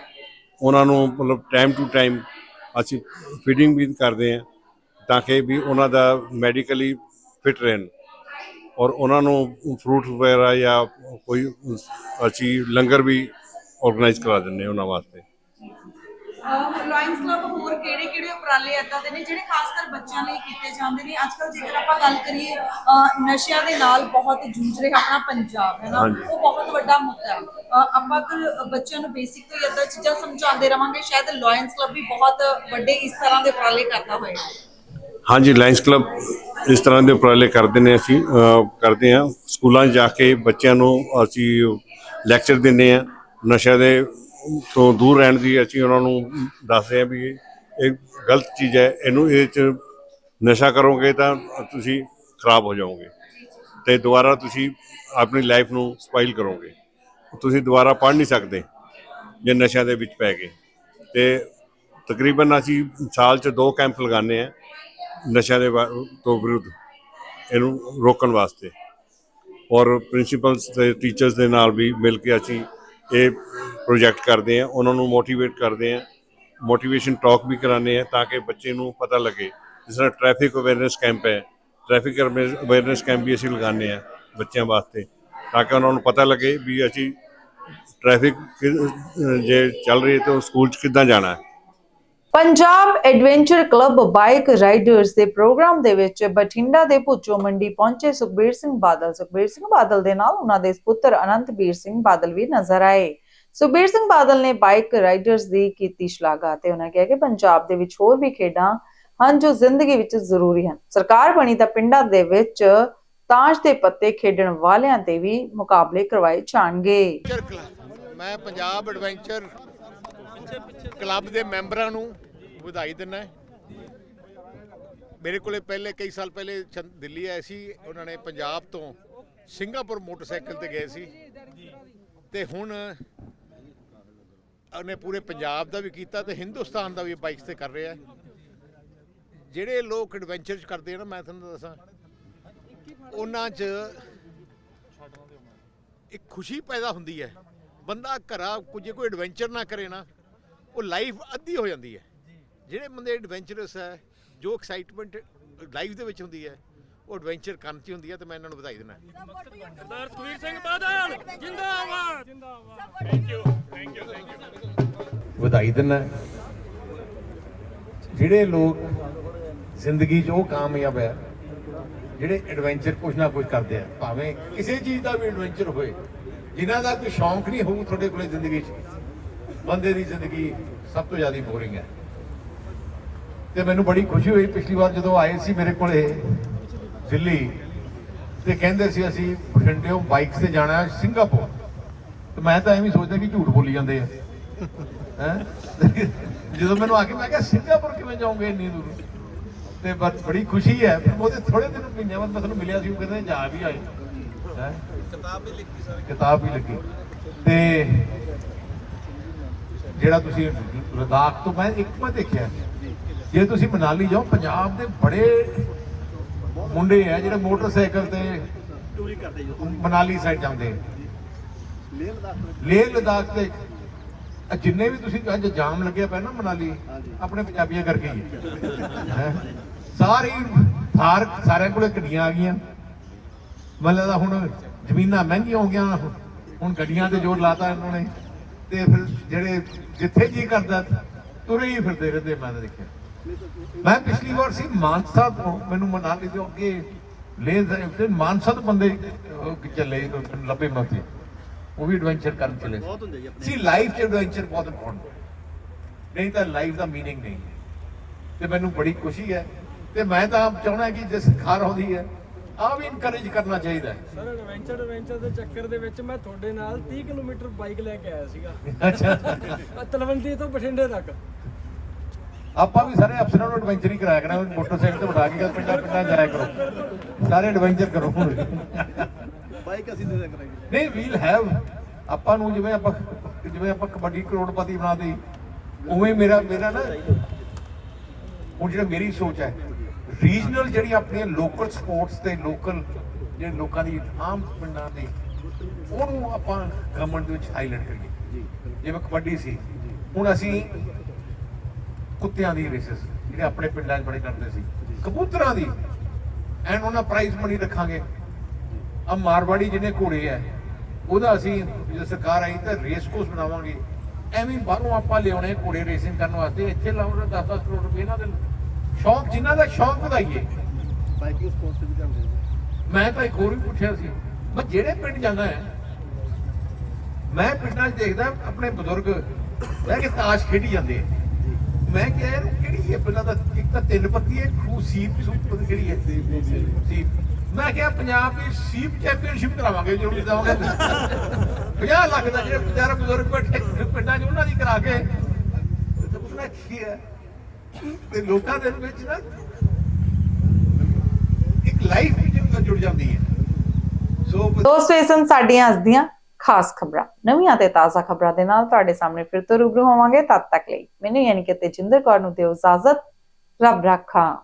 Speaker 9: ਉਹਨਾਂ ਨੂੰ ਮਤਲਬ ਟਾਈਮ ਟੂ ਟਾਈਮ ਅਸੀਂ ਫੀਡਿੰਗ ਵੀ ਕਰਦੇ ਹਾਂ, ਤਾਂ ਕਿ ਵੀ ਉਹਨਾਂ ਦਾ ਮੈਡੀਕਲੀ ਫਿਟ ਰਹਿਣ। ਔਰ ਉਹਨਾਂ ਨੂੰ ਫਰੂਟ ਵਗੈਰਾ ਜਾਂ ਕੋਈ ਅਸੀਂ ਲੰਗਰ ਵੀ ਆਰਗੇਨਾਈਜ਼ ਕਰਾ ਦਿੰਦੇ ਹਾਂ ਉਹਨਾਂ ਵਾਸਤੇ।
Speaker 1: ਲਾਇਨਸ ਕਲੱਬ ਹੋਰ ਕਿਹੜੇ ਕਿਹੜੇ ਉਪਰਾਲੇ ਏਦਾਂ ਦੇ ਨੇ ਜਿਹੜੇ ਖਾਸ ਕਰ ਬੱਚਿਆਂ ਲਈ ਕੀਤੇ ਜਾਂਦੇ ਨੇ? ਅੱਜ ਕੱਲ ਜੇਕਰ ਆਪਾਂ ਗੱਲ ਕਰੀਏ ਨਸ਼ਿਆਂ ਦੇ ਨਾਲ ਬਹੁਤ ਜੂਝ ਰਿਹਾ ਆਪਣਾ ਪੰਜਾਬ ਹੈ ਨਾ। ਉਹ ਬਹੁਤ ਵੱਡਾ ਮੁੱਦਾ ਹੈ। ਆਪਾਂ ਅਗਰ ਬੱਚਿਆਂ ਨੂੰ ਬੇਸਿਕ ਤੋਂ ਹੀ ਏਦਾਂ ਚੀਜ਼ਾਂ ਸਮਝਾਉਂਦੇ ਰਵਾਂਗੇ ਸ਼ਾਇਦ ਲਾਇਨਸ ਕਲੱਬ ਵੀ ਬਹੁਤ ਵੱਡੇ ਇਸ ਤਰ੍ਹਾਂ ਦੇ ਉਪਰਾਲੇ ਕਰਦਾ ਹੋਏਗਾ
Speaker 9: ਹਾਂਜੀ ਲਾਇਨਸ ਕਲੱਬ ਇਸ ਤਰ੍ਹਾਂ ਦੇ ਉਪਰਾਲੇ ਕਰਦੇ ਨੇ ਅਸੀਂ ਕਰਦੇ ਹਾਂ। ਸਕੂਲਾਂ 'ਚ ਜਾ ਕੇ ਬੱਚਿਆਂ ਨੂੰ ਅਸੀਂ ਲੈਕਚਰ ਦਿੰਦੇ ਹਾਂ। ਨਸ਼ਾ ਦੇ ਤੋਂ ਦੂਰ ਰਹਿਣ ਦੀ ਅਸੀਂ ਉਹਨਾਂ ਨੂੰ ਦੱਸਦੇ ਹਾਂ ਵੀ ਇਹ ਗਲਤ ਚੀਜ਼ ਹੈ, ਇਹਨੂੰ ਇਹ 'ਚ ਨਸ਼ਾ ਕਰੋਗੇ ਤਾਂ ਤੁਸੀਂ ਖਰਾਬ ਹੋ ਜਾਓਗੇ ਤੇ ਦੁਬਾਰਾ ਤੁਸੀਂ ਆਪਣੀ ਲਾਈਫ ਨੂੰ ਸਪਾਈਲ ਕਰੋਗੇ। ਤੁਸੀਂ ਦੁਬਾਰਾ ਪੜ੍ਹ ਨਹੀਂ ਸਕਦੇ ਜੇ ਨਸ਼ਿਆਂ ਦੇ ਵਿੱਚ ਪੈ ਗਏ। ਤੇ ਤਕਰੀਬਨ ਅਸੀਂ ਸਾਲ 'ਚ ਦੋ ਕੈਂਪ ਲਗਾਉਂਦੇ ਹਾਂ ਨਸ਼ਿਆਂ ਦੇ ਵਾ- ਤੋਂ ਵਿਰੁੱਧ ਇਹਨੂੰ ਰੋਕਣ ਵਾਸਤੇ। ਔਰ ਪ੍ਰਿੰਸੀਪਲਸ ਤੇ ਟੀਚਰਸ ਦੇ ਨਾਲ ਵੀ ਮਿਲ ਕੇ ਅਸੀਂ ਇਹ ਪ੍ਰੋਜੈਕਟ ਕਰਦੇ ਹਾਂ ਉਹਨਾਂ ਨੂੰ ਮੋਟੀਵੇਟ ਕਰਦੇ ਹਾਂ ਮੋਟੀਵੇਸ਼ਨ ਟਾਕ ਵੀ ਕਰਾਉਂਦੇ ਹਾਂ ਤਾਂ ਕਿ ਬੱਚੇ ਨੂੰ ਪਤਾ ਲੱਗੇ। ਜਿਸ ਤਰ੍ਹਾਂ ਟ੍ਰੈਫਿਕ ਅਵੇਅਰਨੈਸ ਕੈਂਪ ਹੈ ਟ੍ਰੈਫਿਕ ਅਵੇਅਰਨੈਸ ਕੈਂਪ ਵੀ ਅਸੀਂ ਲਗਾਉਂਦੇ ਹਾਂ ਬੱਚਿਆਂ ਵਾਸਤੇ, ਤਾਂ ਕਿ ਉਹਨਾਂ ਨੂੰ ਪਤਾ ਲੱਗੇ ਵੀ ਅਸੀਂ ਟ੍ਰੈਫਿਕ ਜੇ ਚੱਲ ਰਹੀ ਹੈ ਤਾਂ ਸਕੂਲ 'ਚ ਕਿੱਦਾਂ ਜਾਣਾ ਹੈ।
Speaker 1: Punjab adventure club bike riders ਦੇ ਪ੍ਰੋਗਰਾਮ ਦੇ ਵਿੱਚ ਬਠਿੰਡਾ ਦੇ ਭੁੱਚੋ ਮੰਡੀ ਪਹੁੰਚੇ ਸੁਖਬੀਰ ਸਿੰਘ ਬਾਦਲ। ਸੁਖਬੀਰ ਸਿੰਘ ਬਾਦਲ ਦੇ ਨਾਲ ਉਹਨਾਂ ਦੇ ਸੁਪੁੱਤਰ ਅਨੰਤਬੀਰ ਸਿੰਘ ਬਾਦਲ ਵੀ ਨਜ਼ਰ ਆਏ। ਸੁਖਬੀਰ ਸਿੰਘ ਬਾਦਲ ਨੇ ਬਾਈਕ ਰਾਈਡਰਸ ਦੀ ਕੀਤੀ ਸ਼ਲਾਘਾ ਤੇ ਉਹਨਾਂ ਕਿਹਾ ਕਿ ਪੰਜਾਬ ਦੇ ਵਿੱਚ ਹੋਰ ਵੀ ਖੇਡਾਂ ਹਨ ਜੋ ਜ਼ਿੰਦਗੀ ਵਿੱਚ ਜ਼ਰੂਰੀ ਹਨ। ਸਰਕਾਰ ਬਣੀ ਤਾਂ ਪਿੰਡਾਂ ਦੇ ਵਿੱਚ ਤਾਸ਼ ਦੇ ਪੱਤੇ ਖੇਡਣ ਵਾਲਿਆਂ ਤੇ ਵੀ ਮੁਕਾਬਲੇ ਕਰਵਾਏ ਜਾਣਗੇ।
Speaker 7: ਮੈਂ ਪੰਜਾਬ ਐਡਵੈਂਚਰ ਕਲੱਬ ਦੇ ਮੈਂਬਰਾਂ ਨੂੰ ਵਧਾਈ ਦਿੰਦਾ ਮੇਰੇ ਕੋਲੇ ਪਹਿਲੇ, ਕਈ ਸਾਲ ਪਹਿਲੇ ਦਿੱਲੀ ਆਏ ਸੀ। ਉਹਨਾਂ ਨੇ ਪੰਜਾਬ ਤੋਂ ਸਿੰਗਾਪੁਰ ਮੋਟਰਸਾਈਕਲ ਤੇ ਗਏ ਸੀ। ਤੇ ਹੁਣ ਉਹਨੇ ਪੂਰੇ ਪੰਜਾਬ ਦਾ ਵੀ ਕੀਤਾ ਤੇ ਹਿੰਦੁਸਤਾਨ ਦਾ ਵੀ ਬਾਈਕਸ ਤੇ ਕਰ ਰਿਹਾ ਜਿਹੜੇ ਲੋਕ ਐਡਵੈਂਚਰ ਚ ਕਰਦੇ ਆ ਨਾ, ਮੈਂ ਤੁਹਾਨੂੰ ਦੱਸਾਂ, ਉਹਨਾਂ 'ਚ ਇੱਕ ਖੁਸ਼ੀ ਪੈਦਾ ਹੁੰਦੀ ਹੈ। ਬੰਦਾ ਘਰਾਂ ਕੁਝ ਕੋਈ ਐਡਵੈਂਚਰ ਨਾ ਕਰੇ ਨਾ ਉਹ ਲਾਈਫ ਅੱਧੀ ਹੋ ਜਾਂਦੀ ਹੈ। ਜਿਹੜੇ ਬੰਦੇ ਐਡਵੈਂਚਰਸ ਹੈ ਜੋ ਐਕਸਾਈਟਮੈਂਟ ਲਾਈਫ ਦੇ ਵਿੱਚ ਹੁੰਦੀ ਹੈ ਉਹ ਐਡਵੈਂਚਰ ਕਰਨ 'ਚ ਹੀ ਹੁੰਦੀ ਹੈ ਤੇ ਮੈਂ ਇਹਨਾਂ ਨੂੰ ਵਧਾਈ ਦਿੰਦਾ।
Speaker 5: ਸਰਦਾਰ ਸੁਖਵੀਰ ਸਿੰਘ ਬਾਦਲ ਜਿੰਦਾਬਾਦ।
Speaker 7: ਵਧਾਈ ਦਿੰਦਾ ਜਿਹੜੇ ਲੋਕ ਜ਼ਿੰਦਗੀ 'ਚ ਉਹ ਕਾਮਯਾਬ ਹੈ ਜਿਹੜੇ ਐਡਵੈਂਚਰ ਕੁਝ ਨਾ ਕੁਝ ਕਰਦੇ ਆ ਭਾਵੇਂ ਕਿਸੇ ਚੀਜ਼ ਦਾ ਵੀ ਐਡਵੈਂਚਰ ਹੋਏ ਜਿਨ੍ਹਾਂ ਦਾ ਕੋਈ ਸ਼ੌਂਕ ਨਹੀਂ ਹੋਊ ਤੁਹਾਡੇ ਕੋਲੇ ਜ਼ਿੰਦਗੀ 'ਚ ਬੰਦੇ ਦੀ ਜ਼ਿੰਦਗੀ ਸਭ ਤੋਂ ਜ਼ਿਆਦਾ ਬੋਰਿੰਗ ਹੈ। ਤੇ ਮੈਨੂੰ ਬੜੀ ਖੁਸ਼ੀ ਹੋਈ ਪਿਛਲੀ ਵਾਰ ਜਦੋਂ ਆਏ ਸੀ ਮੇਰੇ ਕੋਲੇ ਦਿੱਲੀ ਤੇ ਕਹਿੰਦੇ ਸੀ ਅਸੀਂ ਬਠਿੰਡਿਓਂ ਬਾਈਕ ਤੇ ਜਾਣਾ ਸਿੰਗਾਪੁਰ। ਤੇ ਮੈਂ ਤਾਂ ਐਵੇਂ ਸੋਚਦਾ ਕਿ ਝੂਠ ਬੋਲੀ ਜਾਂਦੇ ਆ। ਹੈ? ਜਦੋਂ ਮੈਨੂੰ ਆ ਕੇ ਮੈਂ ਕਿਹਾ ਸਿੰਗਾਪੁਰ ਕਿਵੇਂ ਜਾਓਗੇ ਇੰਨੀ ਦੂਰ? ਤੇ ਬਸ ਬੜੀ ਖੁਸ਼ੀ ਹੈ। ਫਿਰ ਉਹਦੇ ਥੋੜੇ ਦਿਨ ਮਹੀਨਿਆਂ ਬਾਅਦ ਮੈਂ ਤੁਹਾਨੂੰ ਮਿਲਿਆ ਸੀ ਉਹ ਕਹਿੰਦੇ ਜਾ ਵੀ ਆਏ। ਹੈ? ਕਿਤਾਬ ਵੀ ਲਿਖੀ ਸਰ। ਕਿਤਾਬ ਵੀ ਲਿਖੀ। ਤੇ ਜਿਹੜਾ ਤੁਸੀਂ ਲਦਾਖ ਤੋਂ ਮੈਂ ਇੱਕ ਮੈਂ ਦੇਖਿਆ ਜੇ ਤੁਸੀਂ ਮਨਾਲੀ ਜਾਓ ਪੰਜਾਬ ਦੇ ਬੜੇ ਮੁੰਡੇ ਆ ਜਿਹੜੇ ਮੋਟਰਸਾਈਕਲ ਤੇ ਟੂਰੀ ਕਰਦੇ ਮਨਾਲੀ ਸਾਈਡ ਜਾਂਦੇ ਲੇਹ ਲਦਾਖ ਤੇ। ਜਿੰਨੇ ਵੀ ਤੁਸੀਂ ਅੱਜ ਜਾਮ ਲੱਗਿਆ ਪਿਆ ਨਾ ਮਨਾਲੀ ਆਪਣੇ ਪੰਜਾਬੀਆਂ ਕਰਕੇ ਹੀ ਹੈ। ਹੈਂ। ਸਾਰੀ ਥਾਰ ਸਾਰਿਆਂ ਕੋਲੇ ਗੱਡੀਆਂ ਆ ਗਈਆਂ। ਮੈਨੂੰ ਲੱਗਦਾ ਹੁਣ ਜ਼ਮੀਨਾਂ ਮਹਿੰਗੀਆਂ ਹੋ ਗਈਆਂ ਹੁਣ ਗੱਡੀਆਂ ਤੇ ਜ਼ੋਰ ਲਾਤਾ ਇਹਨਾਂ ਨੇ। ਤੇ ਫਿਰ ਜਿਹੜੇ ਜਿੱਥੇ ਜੀ ਕਰਦਾ ਤੁਰੇ ਹੀ ਫਿਰਦੇ ਰਹਿੰਦੇ ਮੈਂ ਦੇਖਿਆ। ਮੈਂ ਪਿਛਲੀ ਵਾਰ ਸੀ ਮਾਨਸਾ ਤੋਂ ਮੈਨੂੰ ਮਨਾਲੀ ਤੋਂ ਅੱਗੇ ਲੇ ਤੇ ਮਾਨਸਾ ਤੋਂ ਬੰਦੇ ਚੱਲੇ ਲੱਭੇ ਮੱਥੇ ਉਹ ਵੀ ਐਡਵੈਂਚਰ ਕਰਨ ਚਲੇ। ਸੀ ਲਾਈਫ ਚ ਐਡਵੈਂਚਰ ਬਹੁਤ ਇੰਪੋਰਟੈਂਟ ਨਹੀਂ ਤਾਂ ਲਾਈਫ ਦਾ ਮੀਨਿੰਗ ਨਹੀਂ ਤੇ ਮੈਨੂੰ ਬੜੀ ਖੁਸ਼ੀ ਹੈ। ਤੇ ਮੈਂ ਤਾਂ ਚਾਹੁੰਦਾ ਕਿ ਜਿਸ ਖਾਰ ਹੁੰਦੀ ਹੈ ਆ ਵੀ ਇਨਕਰੇਜ ਕਰਨਾ ਚਾਹੀਦਾ
Speaker 13: ਸਰ ਐਡਵੈਂਚਰ ਐਡਵੈਂਚਰ ਦੇ ਚੱਕਰ ਦੇ ਵਿੱਚ ਮੈਂ ਤੁਹਾਡੇ ਨਾਲ 30 ਕਿਲੋਮੀਟਰ ਬਾਈਕ ਲੈ ਕੇ ਆਇਆ ਸੀਗਾ।
Speaker 7: ਅੱਛਾ।
Speaker 13: ਤਲਵੰਡੀ ਤੋਂ ਬਠਿੰਡੇ ਤੱਕ।
Speaker 7: ਆਪਾਂ ਵੀ ਸਾਰੇ ਅਫਸਰਾਂ ਨੂੰ ਐਡਵੈਂਚਰ ਹੀ ਕਰਾਇਆ ਕਰਾਂਗੇ ਮੋਟਰਸਾਈਕਲ ਤੇ ਬਿਠਾ ਕੇ ਪਿੰਡਾਂ ਪਿੰਡਾਂ ਜਾਇਆ ਕਰੋ। ਸਾਰੇ ਐਡਵੈਂਚਰ ਕਰੋ
Speaker 3: ਬਾਈਕ ਅਸੀਂ ਦੇ ਕਰਾਂਗੇ।
Speaker 7: ਨਹੀਂ ਵੀਲ ਹੈਵ ਆਪਾਂ ਨੂੰ ਜਿਵੇਂ ਆਪਾਂ ਜਿਵੇਂ ਆਪਾਂ ਕਬੱਡੀ ਕਰੋੜਪਤੀ ਬਣਾਦੇ ਉਵੇਂ ਮੇਰਾ ਮੇਰਾ ਨਾ ਹੁਣ ਜਿਹੜਾ ਮੇਰੀ ਸੋਚ ਹੈ ਰੀਜਨਲ ਜਿਹੜੀਆਂ ਆਪਣੀਆਂ ਲੋਕਲ ਸਪੋਰਟਸ ਤੇ ਲੋਕਲ ਜਿਹੜੇ ਲੋਕਾਂ ਦੀ ਆਮ ਪਿੰਡਾਂ ਦੀ ਉਹਨੂੰ ਆਪਾਂ ਗਵਰਨਮੈਂਟ ਦੇ ਵਿੱਚ ਹਾਈਲਾਈਟ ਕਰੀਏ। ਜਿਵੇਂ ਕਬੱਡੀ ਸੀ। ਹੁਣ ਅਸੀਂ ਕੁੱਤਿਆਂ ਦੀ ਰੇਸਸ ਜਿਹੜੇ ਆਪਣੇ ਪਿੰਡਾਂ 'ਚ ਬੜੇ ਕਰਦੇ ਸੀ। ਕਬੂਤਰਾਂ ਦੀ। ਐਂਡ ਉਹਨਾਂ ਪ੍ਰਾਈਜ਼ ਮਨੀ ਰੱਖਾਂਗੇ। ਆ ਮਾਰਵਾੜੀ ਜਿਹਨੇ ਘੋੜੇ ਐ ਉਹਦਾ ਅਸੀਂ ਜੇ ਸਰਕਾਰ ਆਈ ਤਾਂ ਰੇਸ ਕੋਰਸ ਬਣਾਵਾਂਗੇ। ਐਵੇਂ ਬਾਹਰੋਂ ਆਪਾਂ ਲਿਆਉਣੇ ਘੋੜੇ ਰੇਸਿੰਗ ਕਰਨ ਵਾਸਤੇ। ਇੱਥੇ ਲਾਉਣਾ 10-10 ਕਰੋੜ ਰੁਪਏ ਇਹਨਾਂ ਦੇ ਸ਼ੌਂਕ ਜਿਨ੍ਹਾਂ ਦਾ ਸ਼ੌਂਕ ਵਧਾਈਏ
Speaker 3: ਬਾਈਕਿੰਗ ਸਪੋਰਟਸ ਵੀ ਕਰਦੇ
Speaker 7: ਮੈਂ ਤਾਂ ਇੱਕ ਹੋਰ ਵੀ ਪੁੱਛਿਆ ਸੀ। ਮੈਂ ਜਿਹੜੇ ਪਿੰਡ ਜਾਂਦਾ ਹੈ ਮੈਂ ਪਿੰਡਾਂ 'ਚ ਦੇਖਦਾ ਆਪਣੇ ਬਜ਼ੁਰਗ ਬਹਿ ਕੇ ਤਾਸ਼ ਖੇਡੀ ਜਾਂਦੇ ਆ। ਮੈਂ ਕਿਹਾ ਯਾਰ ਕਿਹੜੀ ਹੈ ਪਹਿਲਾਂ ਤਾਂ ਇੱਕ ਤਾਂ ਤਿੰਨ ਪੱਤੀ ਹੈ ਖੂ ਸੀਪ ਸੂਪ ਪਤਾ ਕਿਹੜੀ ਹੈ? ਸੀਪ ਮੈਂ ਕਿਹਾ ਪੰਜਾਬ ਦੀ ਸੀਪ ਚੈਂਪੀਅਨਸ਼ਿਪ ਕਰਾਵਾਂਗੇ ਜ਼ਰੂਰ ਜਾਵਾਂਗੇ 50 ਲੱਖ ਦਾ ਜਿਹੜੇ ਵਿਚਾਰੇ ਬਜ਼ੁਰਗ ਬੈਠੇ ਪਿੰਡਾਂ 'ਚ ਉਹਨਾਂ ਦੀ ਕਰਾ ਕੇ। ਤੇ ਪੁੱਛਣਾ ਕੀ ਹੈ? ਤੇ ਲੋਕਾਂ ਦੇ ਵਿੱਚ ਨਾ ਇੱਕ ਲਾਈਫ ਵੀ ਜਿਹਨੂੰ ਜੁੜ ਜਾਂਦੀ ਹੈ। ਸੋ
Speaker 1: ਦੋਸਤੋ ਇਹ ਸਨ ਸਾਡੀਆਂ ਅੱਜ ਦੀਆਂ ਖਾਸ ਖਬਰਾਂ। ਨਵੀਆਂ ਤੇ ਤਾਜ਼ਾ ਖਬਰਾਂ ਦੇ ਨਾਲ ਤੁਹਾਡੇ ਸਾਹਮਣੇ ਫਿਰ ਤੋਂ ਰੂਬਰੂ ਹੋਵਾਂਗੇ ਤਦ ਤੱਕ ਲਈ। ਮੈਨੂੰ ਯਾਨੀ ਕਿ ਤੇਜਿੰਦਰ ਕੌਰ ਨੂੰ ਦਿਓ ਇਜਾਜ਼ਤ। ਰੱਬ ਰਾਖਾ।